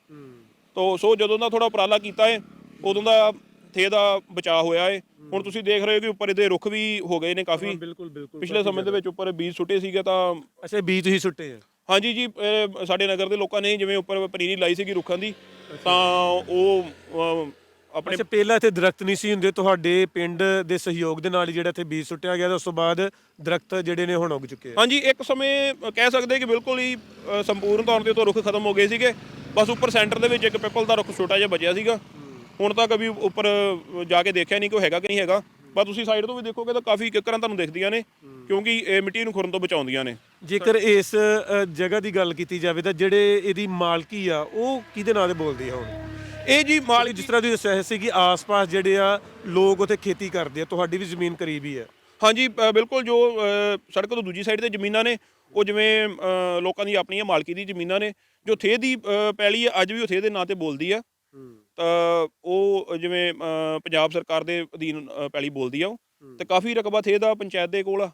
A: ਤੋ ਸੋ ਜਦੋਂ ਦਾ ਥੋੜਾ ਉਪਰਾਲਾ ਕੀਤਾ ਹੈ ਉਦੋਂ ਦਾ ਥੇ ਦਾ ਬਚਾਅ ਹੋਇਆ ਹੈ ਹੁਣ ਤੁਸੀਂ ਦੇਖ ਰਹੇ ਹੋ ਕਿ ਉੱਪਰ ਇਹਦੇ ਰੁੱਖ ਵੀ ਹੋ ਗਏ ਨੇ ਕਾਫੀ।
D: ਬਿਲਕੁਲ ਬਿਲਕੁਲ
A: ਪਿਛਲੇ ਸਮੇਂ ਦੇ ਵਿੱਚ ਉੱਪਰ ਬੀਜ ਸੁੱਟੇ ਸੀਗੇ ਤਾਂ
D: ਅੱਛਾ ਬੀਜ ਤੁਸੀਂ ਸੁੱਟੇ ਆ।
A: ਹਾਂਜੀ ਜੀ ਸਾਡੇ ਨਗਰ ਦੇ ਲੋਕਾਂ ਨੇ ਜਿਵੇਂ ਉੱਪਰ ਪਨੀਰੀ ਲਾਈ ਸੀਗੀ ਰੁੱਖਾਂ ਦੀ ਤਾਂ ਉਹ ਆਪਣੇ
D: ਅੱਛਾ ਪਹਿਲਾਂ ਇੱਥੇ ਦਰਖਤ ਨਹੀਂ ਸੀ ਹੁੰਦੇ ਤੁਹਾਡੇ ਪਿੰਡ ਦੇ ਸਹਿਯੋਗ ਦੇ ਨਾਲ ਹੀ ਜਿਹੜਾ ਇੱਥੇ ਬੀਜ ਸੁੱਟਿਆ ਗਿਆ ਤੇ ਉਸ ਤੋਂ ਬਾਅਦ ਦਰਖਤ ਜਿਹੜੇ ਨੇ ਹੁਣ ਉੱਗ ਚੁੱਕੇ ਆ।
A: ਹਾਂਜੀ ਇੱਕ ਸਮੇਂ ਅ, ਕਹਿ ਸਕਦੇ ਕਿ ਬਿਲਕੁਲ ਹੀ ਅ, ਸੰਪੂਰਨ ਤੌਰ ਤੇ ਉਹ ਤੋਂ ਰੁੱਖ ਖਤਮ ਹੋ ਗਏ ਸੀਗੇ। ਬਸ ਉੱਪਰ ਸੈਂਟਰ ਦੇ ਵਿੱਚ ਇੱਕ ਪਿੱਪਲ ਦਾ ਰੁੱਖ ਛੋਟਾ ਜਿਹਾ ਬਚਿਆ ਸੀਗਾ। ਹੁਣ ਤਾਂ ਕभी ਉੱਪਰ ਅ, ਜਾ ਕੇ ਦੇਖਿਆ ਨਹੀਂ ਕਿ ਉਹ ਹੈਗਾ ਕਿ ਨਹੀਂ ਹੈਗਾ। ਪਰ ਤੁਸੀਂ ਸਾਈਡ ਤੋਂ ਵੀ ਦੇਖੋਗੇ ਤਾਂ ਕਾਫੀ ਕਿੱਕਰਾਂ ਤੁਹਾਨੂੰ ਦਿਖਦੀਆਂ ਨੇ ਕਿਉਂਕਿ ਇਹ ਮਿੱਟੀ ਨੂੰ ਖੁਰਨ ਤੋਂ ਬਚਾਉਂਦੀਆਂ ਨੇ।
D: ਜੇਕਰ ਇਸ ਅ, ਜਗ੍ਹਾ ਦੀ ਗੱਲ ਕੀਤੀ ਜਾਵੇ ਤਾਂ ਜਿਹੜੇ ਇਹਦੀ ਮਾਲਕੀ ਆ ਉਹ ਕਿਹਦੇ ਨਾਂ ਤੇ ਬੋਲਦੀ ਆ ਹੁਣ?
A: ਇਹ ਜੀ ਮਾਲ
D: ਜਿਸ ਤਰ੍ਹਾਂ ਤੁਸੀਂ ਦੱਸਿਆ ਸੀ ਕਿ ਆਸ-ਪਾਸ ਜਿਹੜੇ ਆ ਲੋਕ ਉੱਥੇ ਖੇਤੀ ਕਰਦੇ ਆ ਤੁਹਾਡੀ ਵੀ ਜ਼ਮੀਨ ਕਰੀਬ ਹੀ ਹੈ
A: ਹਾਂਜੀ ਅ, ਬਿਲਕੁਲ ਜੋ ਅ, ਸੜਕ ਤੋਂ ਦੂਜੀ ਸਾਈਡ ਤੇ ਜ਼ਮੀਨਾਂ ਨੇ ਉਹ ਜਿਵੇਂ ਅ, ਲੋਕਾਂ ਦੀ ਆਪਣੀਆਂ ਮਾਲਕੀ ਦੀ ਜ਼ਮੀਨਾਂ ਨੇ ਜੋ ਥੇ ਦੀ ਅ, ਪੈਲੀ ਹੈ ਅੱਜ ਵੀ ਉਹ ਥੇ ਦੇ ਨਾਂ ਤੇ ਬੋਲਦੀ ਆ। ਤਾਂ ਉਹ ਜਿਵੇਂ ਅ, ਪੰਜਾਬ ਸਰਕਾਰ ਦੇ ਅਧੀਨ ਅ, ਪੈਲੀ ਬੋਲਦੀ ਆ ਉਹ ਤੇ ਕਾਫੀ ਰਕਬਾ ਥੇ ਦਾ ਪੰਚਾਇਤ ਦੇ ਕੋਲ ਆ।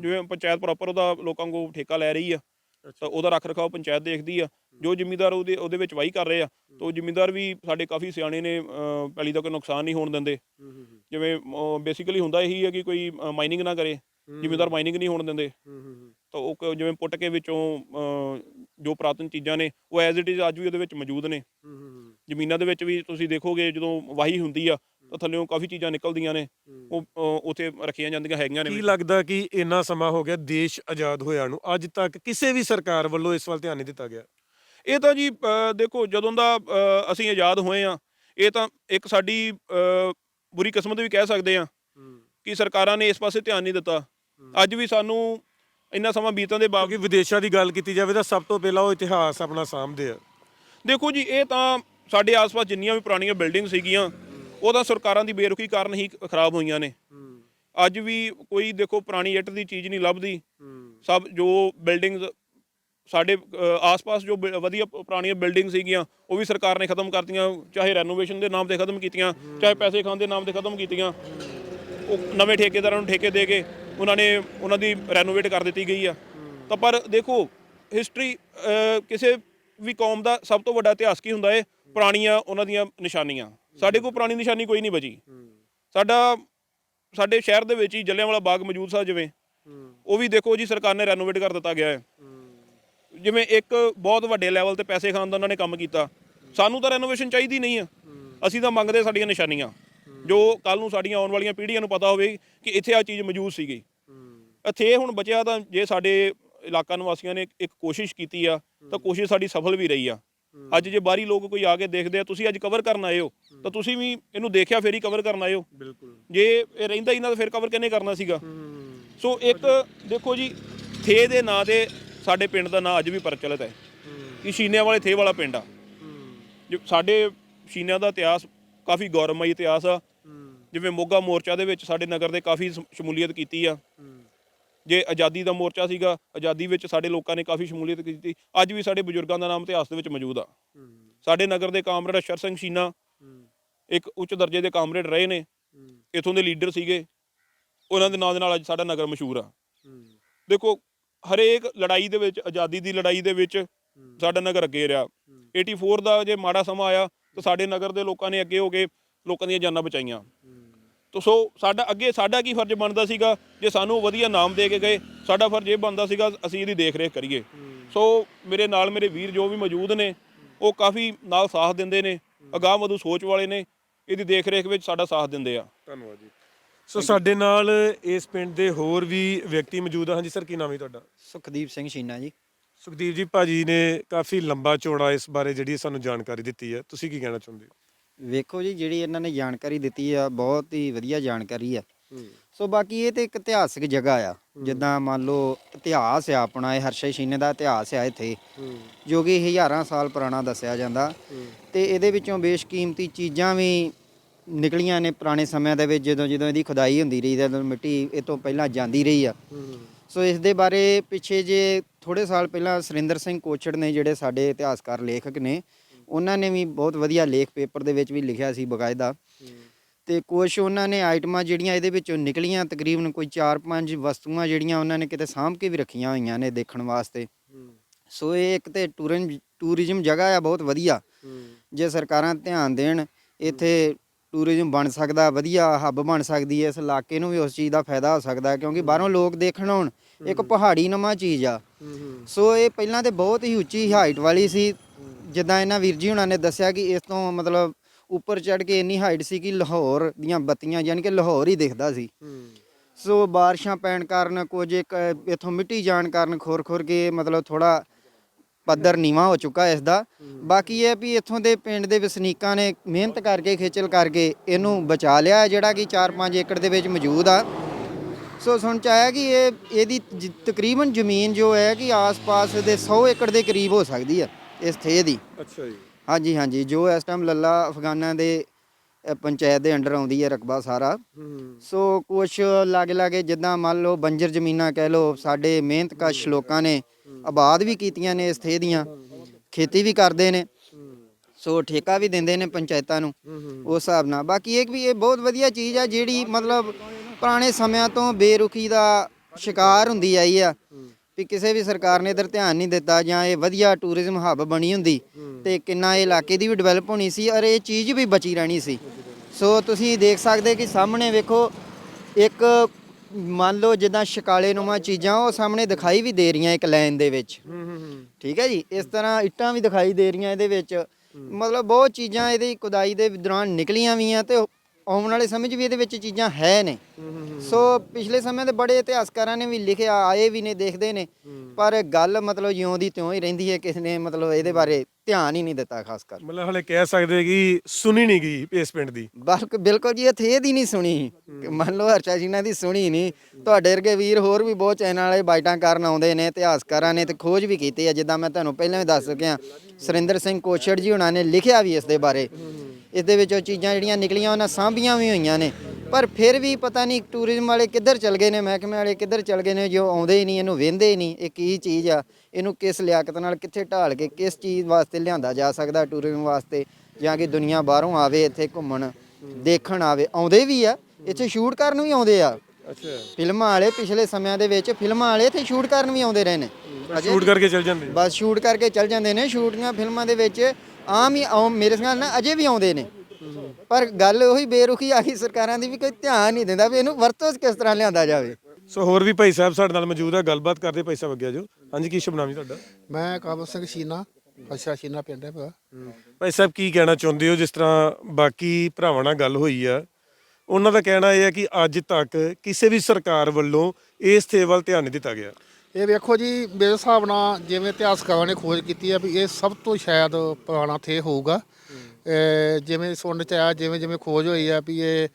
A: ਜਿਵੇਂ ਪੰਚਾਇਤ ਪ੍ਰੋਪਰ ਉਹਦਾ ਲੋਕਾਂ ਕੋਲ ਠੇਕਾ ਲੈ ਰਹੀ ਆ ਤਾਂ ਉਹਦਾ ਰੱਖ ਰਖਾਓ ਪੰਚਾਇਤ ਦੇਖਦੀ ਆ। ਜੋ ਜ਼ਿਮੀਂਦਾਰ ਉਹਦੇ ਉਹਦੇ ਵਿੱਚ ਵਾਹੀ ਕਰ ਰਹੇ ਆ ਤਾਂ ਉਹ ਜ਼ਿਮੀਂਦਾਰ ਵੀ ਸਾਡੇ ਕਾਫੀ ਸਿਆਣੇ ਨੇ ਅ, ਪੈਲੀ ਦਾ ਕੋਈ ਨੁਕਸਾਨ ਨਹੀਂ ਹੋਣ ਦਿੰਦੇ। ਜਿਵੇਂ ਬੇਸਿਕਲੀ ਹੁੰਦਾ ਇਹੀ ਹੈ ਕਿ ਕੋਈ ਮਾਈਨਿੰਗ ਨਾ ਕਰੇ ਜ਼ਿਮੀਂਦਾਰ ਮਾਈਨਿੰਗ ਨਹੀਂ ਹੋਣ ਦਿੰਦੇ। ਤਾਂ ਉਹ ਕ- ਜਿਵੇਂ ਪੁੱਟ ਕੇ ਵਿੱਚੋਂ ਅ, ਜੋ ਪੁਰਾਤਨ ਚੀਜ਼ਾਂ ਨੇ ਉਹ ਐਜ਼ ਇਟ ਇਜ਼ ਅੱਜ ਵੀ ਉਹਦੇ ਵਿੱਚ ਮੌਜੂਦ ਨੇ। ਜ਼ਮੀਨਾਂ ਦੇ ਵਿੱਚ ਵੀ ਤੁਸੀਂ ਦੇਖੋਗੇ ਜਦੋਂ ਵਾਹੀ ਹੁੰਦੀ ਆ ਤਾਂ ਥੱਲੇੋਂ ਕਾਫੀ ਚੀਜ਼ਾਂ ਨਿਕਲਦੀਆਂ ਨੇ। ਉਹ ਅ, ਉੱਥੇ ਰੱਖੀਆਂ ਜਾਂਦੀਆਂ ਹੈਗੀਆਂ ਨੇ
D: ਕੀ। ਲੱਗਦਾ ਕਿ ਇੰਨਾ ਸਮਾਂ ਹੋ ਗਿਆ ਦੇਸ਼ ਆਜ਼ਾਦ ਹੋਇਆ ਨੂੰ? ਅੱਜ ਤੱਕ ਕਿਸੇ ਵੀ ਸਰਕਾਰ ਵੱਲੋਂ ਇਸ ਵੱਲ ਧਿਆਨ ਨਹੀਂ ਦਿੱਤਾ ਗਿਆ।
A: ਇਹ ਤਾਂ ਜੀ ਅ, ਦੇਖੋ ਜਦੋਂ ਦਾ ਅ, ਅਸੀਂ ਆਜ਼ਾਦ ਹੋਏ ਆ ਇਹ ਤਾਂ ਇੱਕ ਸਾਡੀ ਅ, ਬੁਰੀ ਕਿਸਮਤ ਵੀ ਕਹਿ ਸਕਦੇ ਆ ਕਿ ਸਰਕਾਰਾਂ ਨੇ ਇਸ ਪਾਸੇ ਧਿਆਨ ਨਹੀਂ ਦਿੱਤਾ। ਅੱਜ ਵੀ ਸਾਨੂੰ ਇੰਨਾ ਸਮਾਂ ਬੀਤਣ ਦੇ ਬਾਵਜੂਦ
D: ਕਿਉਂਕਿ ਵਿਦੇਸ਼ਾਂ ਦੀ ਗੱਲ ਕੀਤੀ ਜਾਵੇ ਤਾਂ ਸਭ ਤੋਂ ਪਹਿਲਾਂ ਉਹ ਇਤਿਹਾਸ ਆਪਣਾ ਸਾਂਭਦੇ ਆ।
A: ਦੇਖੋ ਜੀ ਇਹ ਤਾਂ ਸਾਡੇ ਆਸ-ਪਾਸ ਜਿੰਨੀਆਂ ਵੀ ਪੁਰਾਣੀਆਂ ਬਿਲਡਿੰਗ ਸੀਗੀਆਂ ਉਹ ਤਾਂ ਸਰਕਾਰਾਂ ਦੀ ਬੇਰੁਖੀ ਕਾਰਨ ਹੀ ਖਰਾਬ ਹੋਈਆਂ ਨੇ। ਅੱਜ ਵੀ ਕੋਈ ਦੇਖੋ ਪੁਰਾਣੀ ਇੱਟ ਦੀ ਚੀਜ਼ ਨਹੀਂ ਲੱਭਦੀ। ਸਭ ਜੋ ਬਿਲਡਿੰਗਸ ਸਾਡੇ ਆਸ-ਪਾਸ ਜੋ ਵਧੀਆ ਪੁਰਾਣੀਆਂ ਬਿਲਡਿੰਗ ਸੀਗੀਆਂ ਉਹ ਵੀ ਸਰਕਾਰ ਨੇ ਖਤਮ ਕਰਤੀਆਂ ਚਾਹੇ ਰੈਨੋਵੇਸ਼ਨ ਦੇ ਨਾਮ ਤੇ ਖਤਮ ਕੀਤੀਆਂ ਚਾਹੇ ਪੈਸੇ ਖਾਣ ਦੇ ਨਾਮ ਤੇ ਖਤਮ ਕੀਤੀਆਂ। ਉਹ ਨਵੇਂ ਠੇਕੇਦਾਰਾਂ ਨੂੰ ਠੇਕੇ ਦੇ ਕੇ ਉਹਨਾਂ ਨੇ ਉਹਨਾਂ ਦੀ ਰੈਨੋਵੇਟ ਕਰ ਦਿੱਤੀ ਗਈ ਆ। ਤਾਂ ਪਰ ਦੇਖੋ ਹਿਸਟਰੀ ਕਿਸੇ ਵੀ ਕੌਮ ਦਾ ਸਭ ਤੋਂ ਵੱਡਾ ਇਤਿਹਾਸ ਕੀ ਹੁੰਦਾ ਏ? ਪੁਰਾਣੀਆਂ ਉਹਨਾਂ ਦੀਆਂ ਨਿਸ਼ਾਨੀਆਂ। ਸਾਡੇ ਕੋਲ ਪੁਰਾਣੀ ਨਿਸ਼ਾਨੀ ਕੋਈ ਨਹੀਂ ਬਚੀ। ਸਾਡਾ, ਸਾਡੇ ਸ਼ਹਿਰ ਦੇ ਵਿੱਚ ਹੀ ਜਲਿਆਂਵਾਲਾ ਬਾਗ ਮੌਜੂਦ ਸੀ ਜਿਵੇਂ। ਉਹ ਵੀ ਦੇਖੋ ਜੀ ਸਰਕਾਰ ਨੇ ਰੈਨੋਵੇਟ ਕਰ ਦਿੱਤਾ ਗਿਆ ਹੈ ਜਿਵੇਂ ਇੱਕ ਬਹੁਤ ਵੱਡੇ ਲੈਵਲ ਤੇ ਪੈਸੇ ਖਾਣ ਦਾ ਉਹਨਾਂ ਨੇ ਕੰਮ ਕੀਤਾ। ਸਾਨੂੰ ਤਾਂ ਰੈਨੋਵੇਸ਼ਨ ਚਾਹੀਦੀ ਨਹੀਂ ਆ। ਅਸੀਂ ਤਾਂ ਮੰਗਦੇ ਸਾਡੀਆਂ ਨਿਸ਼ਾਨੀਆਂ। ਜੋ ਕੱਲ ਨੂੰ ਸਾਡੀਆਂ ਆਉਣ ਵਾਲੀਆਂ ਪੀੜ੍ਹੀਆਂ ਨੂੰ ਪਤਾ ਹੋਵੇ ਕਿ ਇੱਥੇ ਆ ਚੀਜ਼ ਮੌਜੂਦ ਸੀਗੀ। ਇੱਥੇ ਹੁਣ ਬਚਿਆ ਤਾਂ ਜੇ ਸਾਡੇ ਇਲਾਕਾ ਨਿਵਾਸੀਆਂ ਨੇ ਇੱਕ ਕੋਸ਼ਿਸ਼ ਕੀਤੀ ਆ ਤਾਂ ਕੋਸ਼ਿਸ਼ ਸਾਡੀ ਸਫਲ ਵੀ ਰਹੀ ਆ। ਅੱਜ ਜੇ ਬਾਹਰੀ ਲੋਕ ਕੋਈ ਆ ਕੇ ਦੇਖਦੇ ਆ ਤੁਸੀਂ ਅੱਜ ਕਵਰ ਕਰਨ ਆਏ ਹੋ ਤਾਂ ਤੁਸੀਂ ਵੀ ਇਹਨੂੰ ਦੇਖਿਆ ਫੇਰ ਹੀ ਕਵਰ ਕਰਨ ਆਏ ਹੋ।
D: ਬਿਲਕੁਲ।
A: ਜੇ ਇਹ ਰਹਿੰਦਾ ਹੀ ਨਾ ਤਾਂ ਫਿਰ ਕਵਰ ਕਿਹਨੇ ਕਰਨਾ ਸੀਗਾ? ਸੋ ਇੱਕ ਦੇਖੋ ਜੀ ਥੇ ਦੇ ਨਾਂ ਤੇ ਸਾਡੇ ਪਿੰਡ ਦਾ ਨਾਂ ਅੱਜ ਵੀ ਪ੍ਰਚਲਿਤ ਹੈ। ਕਿ ਸ਼ੀਨਿਆਂ ਵਾਲੇ ਥੇ ਵਾਲਾ ਪਿੰਡ ਆ। ਜੋ ਸਾਡੇ ਸ਼ੀਨਿਆਂ ਦਾ ਇਤਿਹਾਸ ਕਾਫੀ ਗੌਰਵਮਈ ਇਤਿਹਾਸ ਆ। ਜਿਵੇਂ ਮੋਗਾ ਮੋਰਚਾ ਦੇ ਵਿੱਚ ਸਾਡੇ ਨਗਰ ਦੇ ਕਾਫੀ ਸ਼ਮ- ਸ਼ਮੂਲੀਅਤ ਕੀਤੀ ਆ। ਜੇ ਆਜ਼ਾਦੀ ਦਾ ਮੋਰਚਾ ਸੀਗਾ ਆਜ਼ਾਦੀ ਵਿੱਚ ਸਾਡੇ ਲੋਕਾਂ ਨੇ ਕਾਫੀ ਸ਼ਮੂਲੀਅਤ ਕੀਤੀ। ਅੱਜ ਵੀ ਸਾਡੇ ਬਜ਼ੁਰਗਾਂ ਦਾ ਨਾਮ ਇਤਿਹਾਸ ਦੇ ਵਿੱਚ ਮੌਜੂਦ ਆ। ਸਾਡੇ ਨਗਰ ਦੇ ਕਾਮਰੇਡ ਅਸ਼ਰ ਸਿੰਘ ਸ਼ੀਨਾ ਇੱਕ ਉੱਚ ਦਰਜੇ ਦੇ ਕਾਮਰੇਡ ਰਹੇ ਨੇ। ਇਥੋਂ ਦੇ ਲੀਡਰ ਸੀਗੇ। ਉਹਨਾਂ ਦੇ ਨਾਂ ਦੇ ਨਾਲ ਅੱਜ ਸਾਡਾ ਨਗਰ ਮਸ਼ਹੂਰ ਆ। ਦੇਖੋ ਹਰੇਕ ਲੜਾਈ ਦੇ ਵਿੱਚ ਆਜ਼ਾਦੀ ਦੀ ਲੜਾਈ ਦੇ ਵਿੱਚ ਸਾਡਾ ਨਗਰ ਅੱਗੇ ਰਿਹਾ। 84 ਦਾ ਜੇ ਮਾੜਾ ਸਮਾਂ ਆਇਆ ਤਾਂ ਸਾਡੇ ਨਗਰ ਦੇ ਲੋਕਾਂ ਨੇ ਅੱਗੇ ਹੋ ਕੇ ਲੋਕਾਂ ਦੀਆਂ ਜਾਨਾਂ ਬਚਾਈਆਂ। ਤੋ ਸੋ ਸਾਡਾ ਅੱਗੇ ਸਾਡਾ ਕੀ ਫਰਜ਼ ਬਣਦਾ ਸੀਗਾ? ਜੇ ਸਾਨੂੰ ਵਧੀਆ ਨਾਮ ਦੇ ਕੇ ਗਏ ਸਾਡਾ ਫਰਜ਼ ਇਹ ਬਣਦਾ ਸੀਗਾ ਅਸੀਂ ਇਹਦੀ ਦੇਖ ਰੇਖ ਕਰੀਏ ਸੋ ਮੇਰੇ ਨਾਲ ਮੇਰੇ ਵੀਰ ਜੋ ਵੀ ਮੌਜੂਦ ਨੇ ਉਹ ਕਾਫੀ ਨਾਲ ਸਾਥ ਦਿੰਦੇ ਨੇ ਅਗਾਹ ਮਧੂ ਸੋਚ ਵਾਲੇ ਨੇ ਇਹਦੀ ਦੇਖ ਰੇਖ ਵਿੱਚ ਸਾਡਾ ਸਾਥ ਦਿੰਦੇ ਆ।
D: ਧੰਨਵਾਦ ਜੀ। ਸੋ ਸਾਡੇ ਨਾਲ ਇਸ ਪਿੰਡ ਦੇ ਹੋਰ ਵੀ ਵਿਅਕਤੀ ਮੌਜੂਦ ਆ। ਹਾਂਜੀ ਸਰ ਕੀ ਨਾਮ ਹੈ ਤੁਹਾਡਾ?
B: ਸੁਖਦੀਪ ਸਿੰਘ ਸ਼ੀਨਾ ਜੀ।
D: ਸੁਖਦੀਪ ਜੀ ਭਾਜੀ ਨੇ ਕਾਫੀ ਲੰਬਾ ਚੌੜਾ ਇਸ ਬਾਰੇ ਜਿਹੜੀ ਸਾਨੂੰ ਜਾਣਕਾਰੀ ਦਿੱਤੀ ਹੈ। ਤੁਸੀਂ ਕੀ ਕਹਿਣਾ ਚਾਹੁੰਦੇ ਹੋ?
B: ਵੇਖੋ ਜੀ ਜਿਹੜੀ ਇਹਨਾਂ ਨੇ ਜਾਣਕਾਰੀ ਦਿੱਤੀ ਆ ਬਹੁਤ ਹੀ ਵਧੀਆ ਜਾਣਕਾਰੀ ਆ। ਸੋ ਬਾਕੀ ਇਹ ਤੇ ਇੱਕ ਇਤਿਹਾਸਿਕ ਜਗ੍ਹਾ ਆ। ਜਿੱਦਾਂ ਮੰਨ ਲਓ ਇਤਿਹਾਸ ਆ ਆਪਣਾ ਇਹ ਹਰਸ਼ੇ ਸ਼ੀਨੇ ਦਾ ਇਤਿਹਾਸ ਆ ਇੱਥੇ। ਜੋ ਕਿ ਹਜ਼ਾਰਾਂ ਸਾਲ ਪੁਰਾਣਾ ਦੱਸਿਆ ਜਾਂਦਾ। ਤੇ ਇਹਦੇ ਵਿੱਚੋਂ ਬੇਸ਼ਕੀਮਤੀ ਚੀਜ਼ਾਂ ਵੀ ਨਿਕਲੀਆਂ ਨੇ ਪੁਰਾਣੇ ਸਮਿਆਂ ਦੇ ਵਿੱਚ ਜਦੋਂ ਜਦੋਂ ਇਹਦੀ ਖੁਦਾਈ ਹੁੰਦੀ ਰਹੀ ਜਦੋਂ ਮਿੱਟੀ ਇਹ ਤੋਂ ਪਹਿਲਾਂ ਜਾਂਦੀ ਰਹੀ ਆ। ਸੋ ਇਸ ਦੇ ਬਾਰੇ ਪਿੱਛੇ ਜੇ ਥੋੜੇ ਸਾਲ ਪਹਿਲਾਂ ਸੁਰਿੰਦਰ ਸਿੰਘ ਕੋਛੜ ਨੇ ਜਿਹੜੇ ਸਾਡੇ ਇਤਿਹਾਸਕਾਰ ਲੇਖਕ ਨੇ ਉਹਨਾਂ ਨੇ ਵੀ ਬਹੁਤ ਵਧੀਆ ਲੇਖ ਪੇਪਰ ਦੇ ਵਿੱਚ ਵੀ ਲਿਖਿਆ ਸੀ ਬਕਾਇਦਾ। ਤੇ ਕੁਛ ਉਹਨਾਂ ਨੇ ਆਈਟਮਾਂ ਜਿਹੜੀਆਂ ਇਹਦੇ ਵਿੱਚੋਂ ਨਿਕਲੀਆਂ ਤਕਰੀਬਨ ਕੋਈ 4-5 ਵਸਤੂਆਂ ਜਿਹੜੀਆਂ ਉਹਨਾਂ ਨੇ ਕਿਤੇ ਸਾਂਭ ਕੇ ਵੀ ਰੱਖੀਆਂ ਹੋਈਆਂ ਨੇ ਦੇਖਣ ਵਾਸਤੇ। ਸੋ ਇਹ ਇੱਕ ਤੇ ਟੂਰਿਜ਼ਮ ਜਗ੍ਹਾ ਆ ਬਹੁਤ ਵਧੀਆ। ਜੇ ਸਰਕਾਰਾਂ ਧਿਆਨ ਦੇਣ ਇੱਥੇ ਟੂਰਿਜ਼ਮ ਬਣ ਸਕਦਾ ਵਧੀਆ ਹੱਬ ਬਣ ਸਕਦੀ ਹੈ ਇਸ ਇਲਾਕੇ ਨੂੰ ਵੀ ਉਸ ਚੀਜ਼ ਦਾ ਫਾਇਦਾ ਹੋ ਸਕਦਾ ਕਿਉਂਕਿ ਬਾਹਰੋਂ ਲੋਕ ਦੇਖਣ ਆਉਣ ਇੱਕ ਪਹਾੜੀ ਨਮਾ ਚੀਜ਼ ਆ। ਸੋ ਇਹ ਪਹਿਲਾਂ ਤੇ ਬਹੁਤ ਹੀ ਉੱਚੀ ਹਾਈਟ ਵਾਲੀ ਸੀ ਜਿੱਦਾਂ ਇਹਨਾਂ ਵੀਰ ਜੀ ਹੁਣਾਂ ਨੇ ਦੱਸਿਆ ਕਿ ਇਸ ਤੋਂ ਮਤਲਬ ਉੱਪਰ ਚੜ ਕੇ ਇੰਨੀ ਹਾਈਟ ਸੀ ਕਿ ਲਾਹੌਰ ਦੀਆਂ ਬੱਤੀਆਂ ਯਾਨੀ ਕਿ ਲਾਹੌਰ ਹੀ ਦਿਖਦਾ ਸੀ। ਸੋ ਬਾਰਿਸ਼ਾਂ ਪੈਣ ਕਾਰਨ ਕੁਝ ਇੱਕ ਇਥੋਂ ਮਿੱਟੀ ਜਾਣ ਕਾਰਨ ਖੋਰ ਖੋਰ ਕੇ ਮਤਲਬ ਥੋੜਾ ਪੱਧਰ ਨੀਵਾ ਹੋ ਚੁੱਕਾ ਇਸ ਦਾ। ਬਾਕੀ ਇਹ ਵੀ ਇੱਥੋਂ ਦੇ ਪਿੰਡ ਦੇ ਵਸਨੀਕਾਂ ਨੇ ਮਿਹਨਤ ਕਰਕੇ, ਖੇਚਲ ਕਰਕੇ ਇਹਨੂੰ ਬਚਾ ਲਿਆ, ਜਿਹੜਾ ਕਿ 4-5 ਏਕੜ ਦੇ ਵਿੱਚ ਮੌਜੂਦ ਆ। ਸੋ ਸੁਣ ਚ ਆਇਆ ਕਿ ਇਹ, ਇਹਦੀ ਜ- ਤਕਰੀਬਨ ਜ਼ਮੀਨ ਜੋ ਹੈ ਕਿ ਆਸ-ਪਾਸ ਦੇ 100 ਏਕੜ ਦੇ ਕਰੀਬ ਹੋ ਸਕਦੀ ਹੈ ਇਸ ਥੇ ਦੀ।
D: ਅੱਛਾ ਜੀ।
B: ਹਾਂਜੀ ਹਾਂਜੀ। ਜੋ ਇਸ ਟਾਈਮ ਲੱਲਾ ਅਫਗਾਨਾਂ ਦੇ ਅ, ਪੰਚਾਇਤ ਦੇ ਅੰਡਰ ਆਉਂਦੀ ਹੈ ਰਕਬਾ ਸਾਰਾ। ਸੋ ਕੁਛ ਲਾਗੇ ਲਾਗੇ ਜਿੱਦਾਂ ਮੰਨ ਲਓ ਬੰਜਰ ਜ਼ਮੀਨਾਂ ਕਹਿ ਲਓ ਸਾਡੇ ਮਿਹਨਤਕਸ਼ ਲੋਕਾਂ ਨੇ ਆਬਾਦ ਵੀ ਕੀਤੀਆਂ ਨੇ ਇਸ ਥੇ ਦੀਆਂ। ਖੇਤੀ ਵੀ ਕਰਦੇ ਨੇ। ਸੋ ਠੇਕਾ ਵੀ ਦਿੰਦੇ ਨੇ ਪੰਚਾਇਤਾਂ ਨੂੰ ਉਸ ਹਿਸਾਬ ਨਾਲ। ਬਾਕੀ ਇਹ ਵੀ ਇਹ ਬਹੁਤ ਵਧੀਆ ਚੀਜ਼ ਆ ਜਿਹੜੀ ਮਤਲਬ ਪੁਰਾਣੇ ਸਮਿਆਂ ਤੋਂ ਬੇਰੁਖੀ ਦਾ ਸ਼ਿਕਾਰ ਹੁੰਦੀ ਆਈ ਆ। ਵੀ ਕਿਸੇ ਵੀ ਸਰਕਾਰ ਨੇ ਇਧਰ ਧਿਆਨ ਨਹੀਂ ਦਿੱਤਾ ਜਾਂ ਇਹ ਵਧੀਆ ਟੂਰਿਜ਼ਮ ਹੱਬ ਬਣੀ ਹੁੰਦੀ ਤੇ ਕਿੰਨਾ ਇਹ ਇਲਾਕੇ ਦੀ ਵੀ ਡਿਵੈਲਪ ਹੋਣੀ ਸੀ ਔਰ ਇਹ ਚੀਜ਼ ਵੀ ਬਚੀ ਰਹਿਣੀ ਸੀ। ਸੋ ਤੁਸੀਂ ਦੇਖ ਸਕਦੇ ਕਿ ਸਾਹਮਣੇ ਵੇਖੋ ਇੱਕ ਮੰਨ ਲਓ ਜਿੱਦਾਂ ਸ਼ਿਕਾਲੇ ਨੂੰਮਾ ਚੀਜ਼ਾਂ ਉਹ ਸਾਹਮਣੇ ਦਿਖਾਈ ਵੀ ਦੇ ਰਹੀਆਂ ਇੱਕ ਲਾਈਨ ਦੇ ਵਿੱਚ। ਠੀਕ ਹੈ ਜੀ? ਇਸ ਤਰ੍ਹਾਂ ਇੱਟਾਂ ਵੀ ਦਿਖਾਈ ਦੇ ਰਹੀਆਂ ਇਹਦੇ ਵਿੱਚ। ਮਤਲਬ ਬਹੁਤ ਚੀਜ਼ਾਂ ਇਹਦੀ ਖੁਦਾਈ ਦੇ ਦੌਰਾਨ ਨਿਕਲੀਆਂ ਵੀ ਆ ਤੇ ਆਉਣ ਵਾਲੇ ਸਮੇਂ 'ਚ ਵੀ ਇਹਦੇ ਵਿੱਚ ਚੀਜ਼ਾਂ ਹੈ ਨੇ। ਸੋ ਪਿਛਲੇ ਸਮੇਂ ਦੇ ਬੜੇ ਇਤਿਹਾਸਕਾਰਾਂ ਨੇ ਵੀ ਲਿਖਿਆ ਆਏ ਵੀ ਨੇ ਦੇਖਦੇ ਨੇ। ਪਰ ਗੱਲ ਮਤਲਬ ਜਿਉਂ ਦੀ ਤਿਉਂ ਹੀ ਰਹਿੰਦੀ ਹੈ ਕਿਸੇ ਨੇ ਮਤਲਬ ਇਹਦੇ ਬਾਰੇ ਧਿਆਨ ਹੀ ਨਹੀਂ ਦਿੱਤਾ ਖਾਸ ਕਰ
D: ਮਤਲਬ ਹਲੇ ਕਹਿ ਸਕਦੇ ਕਿ ਸੁਣੀ ਨਹੀਂ ਗਈ ਪਿੰਡ ਦੀ।
B: ਬਲਕ ਬਿਲਕੁਲ ਜੀ ਇੱਥੇ ਇਹਦੀ ਨਹੀਂ ਸੁਣੀ। ਮੰਨ ਲਓ ਹਰਚਾ ਜੀ ਨੇ ਦੀ ਸੁਣੀ ਨਹੀਂ। ਤੁਹਾਡੇ ਵਰਗੇ ਵੀਰ ਹੋਰ ਵੀ ਬਹੁਤ ਚੈਨਲ ਵਾਲੇ ਬਾਈਟਾਂ ਕਰਨ ਆਉਂਦੇ ਨੇ ਇਤਿਹਾਸਕਾਰਾਂ ਨੇ ਤੇ ਖੋਜ ਵੀ ਕੀਤੀ ਹੈ। ਜਿੱਦਾਂ ਮੈਂ ਤੁਹਾਨੂੰ ਪਹਿਲਾਂ ਵੀ ਦੱਸ ਚੁੱਕਿਆ ਸੁਰਿੰਦਰ ਸਿੰਘ ਕੋਛੜ ਜੀ ਉਹਨਾਂ ਨੇ ਲਿਖਿਆ ਵੀ ਇਸ ਦੇ ਬਾਰੇ। ਇਸ ਦੇ ਵਿੱਚੋਂ ਚੀਜ਼ਾਂ ਜਿਹੜੀਆਂ ਨਿਕਲੀਆਂ ਉਹਨਾਂ ਸਾਂਭੀਆਂ ਵੀ ਹੋਈਆਂ ਨੇ। ਪਰ ਫਿਰ ਵੀ ਪਤਾ ਨਹੀਂ ਟੂਰਿਜ਼ਮ ਵਾਲੇ ਕਿੱਧਰ ਚਲ ਗਏ ਨੇ ਮਹਿਕਮੇ ਵਾਲੇ ਕਿੱਧਰ ਚਲ ਗਏ ਨੇ ਜੋ ਆਉਂਦੇ ਹੀ ਨਹੀਂ ਇਹਨੂੰ ਵੇਂਦੇ ਹੀ ਨਹੀਂ। ਇਹ ਕੀ ਚੀਜ਼ ਆ? ਇਹਨੂੰ ਕਿਸ ਲਿਆਕਤ ਨਾਲ ਕਿੱਥੇ ਢਾਲ ਕੇ ਕਿਸ ਚੀਜ਼ ਵਾਸਤੇ ਲਿਆਂਦਾ ਜਾ ਸਕਦਾ ਟੂਰਿਜ਼ਮ ਵਾਸਤੇ ਜਾਂ ਕਿ ਦੁਨੀਆ ਬਾਹਰੋਂ ਆਵੇ ਇੱਥੇ ਘੁੰਮਣ ਦੇਖਣ ਆਵੇ ਆਉਂਦੇ ਵੀ ਆ ਇੱਥੇ ਸ਼ੂਟ ਕਰਨ ਵੀ ਆਉਂਦੇ ਆ।
D: ਅੱਛਾ।
B: ਫਿਲਮਾਂ ਵਾਲੇ ਪਿਛਲੇ ਸਮਿਆਂ ਦੇ ਵਿੱਚ ਫਿਲਮਾਂ ਵਾਲੇ ਇੱਥੇ ਸ਼ੂਟ ਕਰਨ ਵੀ ਆਉਂਦੇ ਰਹੇ ਨੇ।
D: ਸ਼ੂਟ ਕਰਕੇ ਚੱਲ ਜਾਂਦੇ
B: ਬਸ ਸ਼ੂਟ ਕਰਕੇ ਚੱਲ ਜਾਂਦੇ ਨੇ ਸ਼ੂਟਿੰਗਾਂ ਫਿਲਮਾਂ ਦੇ ਵਿੱਚ ਆਮ ਹੀ ਮੇਰੇ ਖਿਆਲ ਨਾਲ ਅਜੇ ਵੀ ਆਉਂਦੇ ਨੇ। ਪਰ ਗੱਲ ਉਹੀ ਬੇਰੁਖੀ ਆ ਗਈ ਸਰਕਾਰਾਂ ਦੀ ਵੀ ਕੋਈ ਧਿਆਨ ਨਹੀਂ ਦਿੰਦਾ ਵੀ ਇਹਨੂੰ ਵਰਤੋਂ ਕਿਸ ਤਰ੍ਹਾਂ ਲਿਆਂਦਾ ਜਾਵੇ।
D: ਸੋ ਹੋਰ ਵੀ ਭਾਈ ਸਾਹਿਬ ਸਾਡੇ ਨਾਲ ਮੌਜੂਦ ਆ ਗੱਲਬਾਤ ਕਰਦੇ ਭਾਈ ਸਾਹਿਬ ਅੱਗੇ ਆਜੋ ਹਾਂਜੀ ਕੀ ਸ਼ੁਭ ਨਾਮ ਜੀ ਤੁਹਾਡਾ?
C: ਮੈਂ ਕਾਬਲ ਸਿੰਘ ਸ਼ੀਨਾ ਅੱਛਾ ਸ਼ੀਨਾ ਪਿੰਡ ਹੈ ਮੇਰਾ।
D: ਭਾਈ ਸਾਹਿਬ ਕੀ ਕਹਿਣਾ ਚਾਹੁੰਦੇ ਹੋ ਜਿਸ ਤਰ੍ਹਾਂ ਬਾਕੀ ਭਰਾਵਾਂ ਨਾਲ ਗੱਲ ਹੋਈ ਆ? ਉਹਨਾਂ ਦਾ ਕਹਿਣਾ ਇਹ ਹੈ ਕਿ ਅੱਜ ਤੱਕ ਕਿਸੇ ਵੀ ਸਰਕਾਰ ਵੱਲੋਂ ਇਸ ਥੇ ਵੱਲ ਧਿਆਨ ਨਹੀਂ ਦਿੱਤਾ ਗਿਆ।
C: ਇਹ ਵੇਖੋ ਜੀ ਮੇਰੇ ਹਿਸਾਬ ਨਾਲ ਜਿਵੇਂ ਇਤਿਹਾਸਕਾਰਾਂ ਨੇ ਖੋਜ ਕੀਤੀ ਹੈ ਵੀ ਇਹ ਸਭ ਤੋਂ ਸ਼ਾਇਦ ਪੁਰਾਣਾ ਥੇ ਹੋਊਗਾ। ਜਿਵੇਂ ਸੁਣਨ ਚ ਆਇਆ ਜਿਵੇਂ ਜਿਵੇਂ ਖੋਜ ਹੋਈ ਆ ਵੀ ਇਹ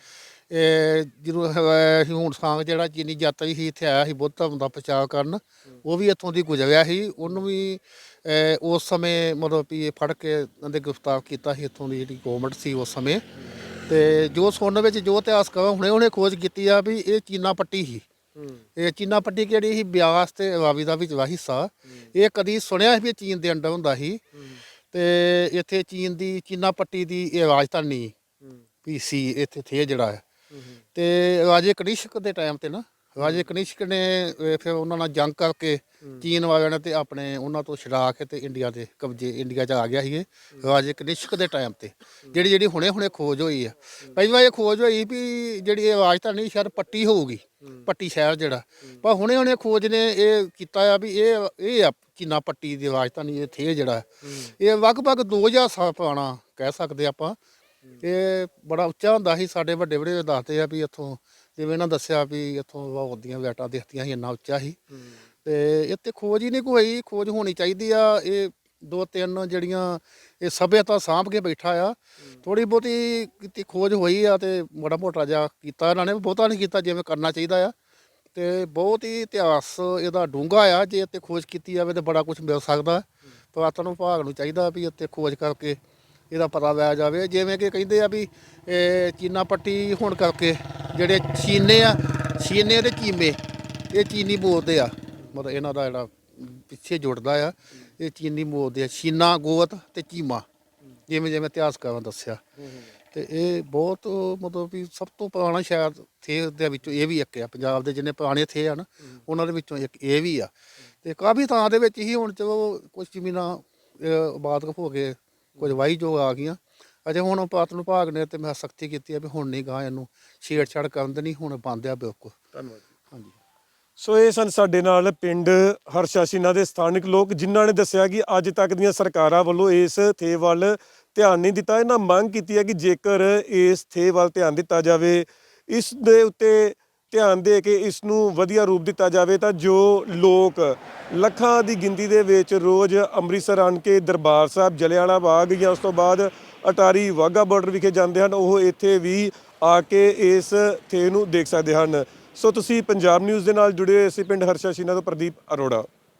C: ਇਹ ਜਿਹਨੂੰ ਹਿਊਣ ਸਾਂਗ ਜਿਹੜਾ ਚੀਨੀ ਯਾਤਰੀ ਸੀ ਇੱਥੇ ਆਇਆ ਸੀ ਬੁੱਧ ਧਰਮ ਦਾ ਪ੍ਰਚਾਰ ਕਰਨ ਉਹ ਵੀ ਇੱਥੋਂ ਦੀ ਗੁਜ਼ਰਿਆ ਸੀ। ਉਹਨੂੰ ਵੀ ਉਸ ਸਮੇਂ ਮਤਲਬ ਵੀ ਇਹ ਫੜ ਕੇ ਉਹਦੇ ਗ੍ਰਿਫਤਾਰ ਕੀਤਾ ਸੀ ਇੱਥੋਂ ਦੀ ਜਿਹੜੀ ਗਵਰਨਮੈਂਟ ਸੀ ਉਸ ਸਮੇਂ। ਤੇ ਜੋ ਸੁਣਨ ਵਿੱਚ ਜੋ ਇਤਿਹਾਸ ਕਹਾਂ ਹੁਣੇ ਹੁਣੇ ਖੋਜ ਕੀਤੀ ਆ ਵੀ ਇਹ ਚੀਨਾ ਪੱਟੀ ਸੀ। ਇਹ ਚੀਨਾ ਪੱਟੀ ਕਿਹੜੀ ਸੀ ਬਿਆਸ ਤੇ ਰਾਵੀ ਦਾ ਵਿੱਚ ਹਿੱਸਾ। ਇਹ ਕਦੀ ਸੁਣਿਆ ਸੀ ਵੀ ਚੀਨ ਦੇ ਅੰਡਰ ਹੁੰਦਾ ਸੀ? ਤੇ ਇੱਥੇ ਚੀਨ ਦੀ ਚੀਨਾ ਪੱਟੀ ਦੀ ਇਹ ਰਾਜਧਾਨੀ ਵੀ ਸੀ ਇੱਥੇ ਥੇ ਜਿਹੜਾ ਹੈ। ਤੇ ਰਾਜੇ ਕਨਿਸ਼ਕ ਦੇ ਟਾਈਮ ਤੇ ਨਾ, ਰਾਜੇ ਕਨਿਸ਼ਕ ਨੇ ਫਿਰ ਉਹਨਾਂ ਨਾਲ ਜੰਗ ਕਰਕੇ ਚੀਨ ਵਾਲਿਆਂ ਨੇ ਤੇ ਆਪਣੇ ਉਹਨਾਂ ਤੋਂ ਛਡਾ ਕੇ ਤੇ ਇੰਡੀਆ ਦੇ ਕਬਜ਼ੇ, ਇੰਡੀਆ 'ਚ ਆ ਗਿਆ ਸੀ ਇਹ ਰਾਜੇ ਕਨਿਸ਼ਕ ਦੇ ਟਾਈਮ ਤੇ। ਜਿਹੜੀ ਜਿਹੜੀ ਹੁਣੇ ਹੁਣੇ ਖੋਜ ਹੋਈ ਆ। ਪਹਿਲੀ ਵਾਰ ਇਹ ਖੋਜ ਹੋਈ ਵੀ ਜਿਹੜੀ ਇਹ ਰਾਜਧਾਨੀ ਸ਼ਹਿਰ ਪੱਟੀ ਹੋਊਗੀ, ਪੱਟੀ ਸ਼ਹਿਰ ਜਿਹੜਾ। ਪਰ ਹੁਣੇ ਹੁਣੇ ਖੋਜ ਨੇ ਇਹ ਕੀਤਾ ਆ ਵੀ ਇਹ ਇਹ ਆ ਚੀਨਾ ਪੱਟੀ ਦੀ ਰਾਜਧਾਨੀ ਇਹ ਥੇ ਜਿਹੜਾ। ਇਹ ਲਗਭਗ 2000 ਸਾਲ ਪੁਰਾਣਾ ਕਹਿ ਸਕਦੇ ਆਪਾਂ। ਇਹ ਬੜਾ ਉੱਚਾ ਹੁੰਦਾ ਸੀ ਸਾਡੇ ਵੱਡੇ ਵੱਡੇ ਦੱਸਦੇ ਆ ਵੀ ਇੱਥੋਂ ਜਿਵੇਂ ਇਹਨਾਂ ਦੱਸਿਆ ਵੀ ਇੱਥੋਂ ਬਹੁਤ ਦੀਆਂ ਵੈਟਾਂ ਦਿਖਦੀਆਂ ਸੀ ਇੰਨਾ ਉੱਚਾ ਸੀ। ਤੇ ਇੱਥੇ ਖੋਜ ਹੀ ਨਹੀਂ ਕੋਈ ਹੋਈ ਖੋਜ ਹੋਣੀ ਚਾਹੀਦੀ ਆ। ਇਹ ਦੋ ਤਿੰਨ ਜਿਹੜੀਆਂ ਇਹ ਸਭਿਅਤਾ ਸਾਂਭ ਕੇ ਬੈਠਾ ਆ। ਥੋੜੀ ਬਹੁਤੀ ਕੀਤੀ ਖੋਜ ਹੋਈ ਆ ਤੇ ਬੜਾ ਮੋਟਾ ਜਿਹਾ ਕੀਤਾ ਇਹਨਾਂ ਨੇ ਬਹੁਤਾ ਨਹੀਂ ਕੀਤਾ ਜਿਵੇਂ ਕਰਨਾ ਚਾਹੀਦਾ ਆ। ਤੇ ਬਹੁਤ ਹੀ ਇਤਿਹਾਸ ਇਹਦਾ ਡੂੰਘਾ ਆ ਜੇ ਇੱਥੇ ਖੋਜ ਕੀਤੀ ਜਾਵੇ ਤੇ ਬੜਾ ਕੁਝ ਮਿਲ ਸਕਦਾ। ਪੁਰਾਤਨ ਵਿਭਾਗ ਨੂੰ ਚਾਹੀਦਾ ਵੀ ਇੱਥੇ ਖੋਜ ਕਰਕੇ ਇਹਦਾ ਪਤਾ ਲੈ ਜਾਵੇ। ਜਿਵੇਂ ਕਿ ਕਹਿੰਦੇ ਆ ਵੀ ਇਹ ਚੀਨਾ ਪੱਟੀ ਹੋਣ ਕਰਕੇ ਜਿਹੜੇ ਚੀਨੇ ਆ ਚੀਨੇ ਦੇ ਚੀਮੇ ਇਹ ਚੀਨੀ ਬੋਲਦੇ ਆ। ਮਤਲਬ ਇਹਨਾਂ ਦਾ ਜਿਹੜਾ ਪਿੱਛੇ ਜੁੜਦਾ ਆ ਇਹ ਚੀਨੀ ਬੋਲਦੇ ਆ। ਚੀਨਾ ਗੋਤ ਤੇ ਚੀਮਾ ਜਿਵੇਂ ਜਿਵੇਂ ਇਤਿਹਾਸਕਾਰਾਂ ਦੱਸਿਆ। ਤੇ ਇਹ ਬਹੁਤ ਮਤਲਬ ਵੀ ਸਭ ਤੋਂ ਪੁਰਾਣਾ ਸ਼ਾਇਦ ਥੇ ਦੇ ਵਿੱਚੋਂ ਇਹ ਵੀ ਇੱਕ ਆ। ਪੰਜਾਬ ਦੇ ਜਿੰਨੇ ਪੁਰਾਣੇ ਥੇ ਆ ਉਹਨਾਂ ਦੇ ਵਿੱਚੋਂ ਇੱਕ ਇਹ ਵੀ ਆ। ਤੇ ਕਾਫੀ ਥਾਂ ਦੇ ਵਿੱਚ ਹੀ ਹੁਣ ਚਲੋ ਕੁਝ ਜ਼ਮੀਨਾਂ ਅਹ, ਆਬਾਦ ਹੋ ਗਏ। ਕੁਝ ਵਾਹੀ ਜੋ ਆ ਗਈਆਂ। ਅਜੇ ਹੁਣ ਪਾਤਨ ਵਿਭਾਗ ਨੇ ਤੇ ਮੈਂ ਸਖਤੀ ਕੀਤੀ ਆ ਵੀ ਹੁਣ ਨਹੀਂ ਗਾ ਇਹਨੂੰ ਛੇੜਛਾੜ ਕਰਨ ਦੇ ਨਹੀਂ ਹੁਣ ਬੰਦ ਆ ਬਿਲਕੁਲ।
D: ਧੰਨਵਾਦ
C: ਹਾਂਜੀ।
D: ਸੋ ਇਹ ਸਨ ਸਾਡੇ ਨਾਲ ਪਿੰਡ ਹਰਸ਼ਾਸ਼ੀਨਾ ਦੇ ਸਥਾਨਕ ਲੋਕ ਜਿਨ੍ਹਾਂ ਨੇ ਦੱਸਿਆ ਕਿ ਅੱਜ ਤੱਕ ਦੀਆਂ ਸਰਕਾਰਾਂ ਵੱਲੋਂ ਇਸ ਥੇ ਵੱਲ ਧਿਆਨ ਨਹੀਂ ਦਿੱਤਾ। ਇਹਨਾਂ ਮੰਗ ਕੀਤੀ ਹੈ ਕਿ ਜੇਕਰ ਇਸ ਥੇ ਵੱਲ ਧਿਆਨ ਦਿੱਤਾ ਜਾਵੇ ਇਸ ਦੇ ਉੱਤੇ ਧਿਆਨ ਦੇ ਕੇ ਇਸ ਨੂੰ ਵਧੀਆ ਰੂਪ ਦਿੱਤਾ ਜਾਵੇ ਤਾਂ ਜੋ ਲੋਕ ਲੱਖਾਂ ਦੀ ਗਿਣਤੀ ਦੇ ਵਿੱਚ ਰੋਜ਼ ਅੰਮ੍ਰਿਤਸਰ ਆਣ ਕੇ ਦਰਬਾਰ ਸਾਹਿਬ, ਜਲਿਆਂਵਾਲਾ ਬਾਗ ਜਾਂ ਉਸ ਤੋਂ ਬਾਅਦ ਅਟਾਰੀ ਵਾਹਗਾ ਬਾਰਡਰ ਵਿਖੇ ਜਾਂਦੇ ਹਨ, ਉਹ ਇੱਥੇ ਵੀ ਆ ਕੇ ਇਸ ਥੇ ਨੂੰ ਦੇਖ ਸਕਦੇ ਹਨ। ਸੋ ਤੁਸੀਂ ਪੰਜਾਬ ਨਿਊਜ਼ ਦੇ ਨਾਲ ਜੁੜੇ ਹੋਏ ਸੀ ਪਿੰਡ ਹਰਸ਼ਾ ਸ਼ੀਨਾ ਤੋਂ ਪ੍ਰਦੀਪ ਅਰੋੜਾ।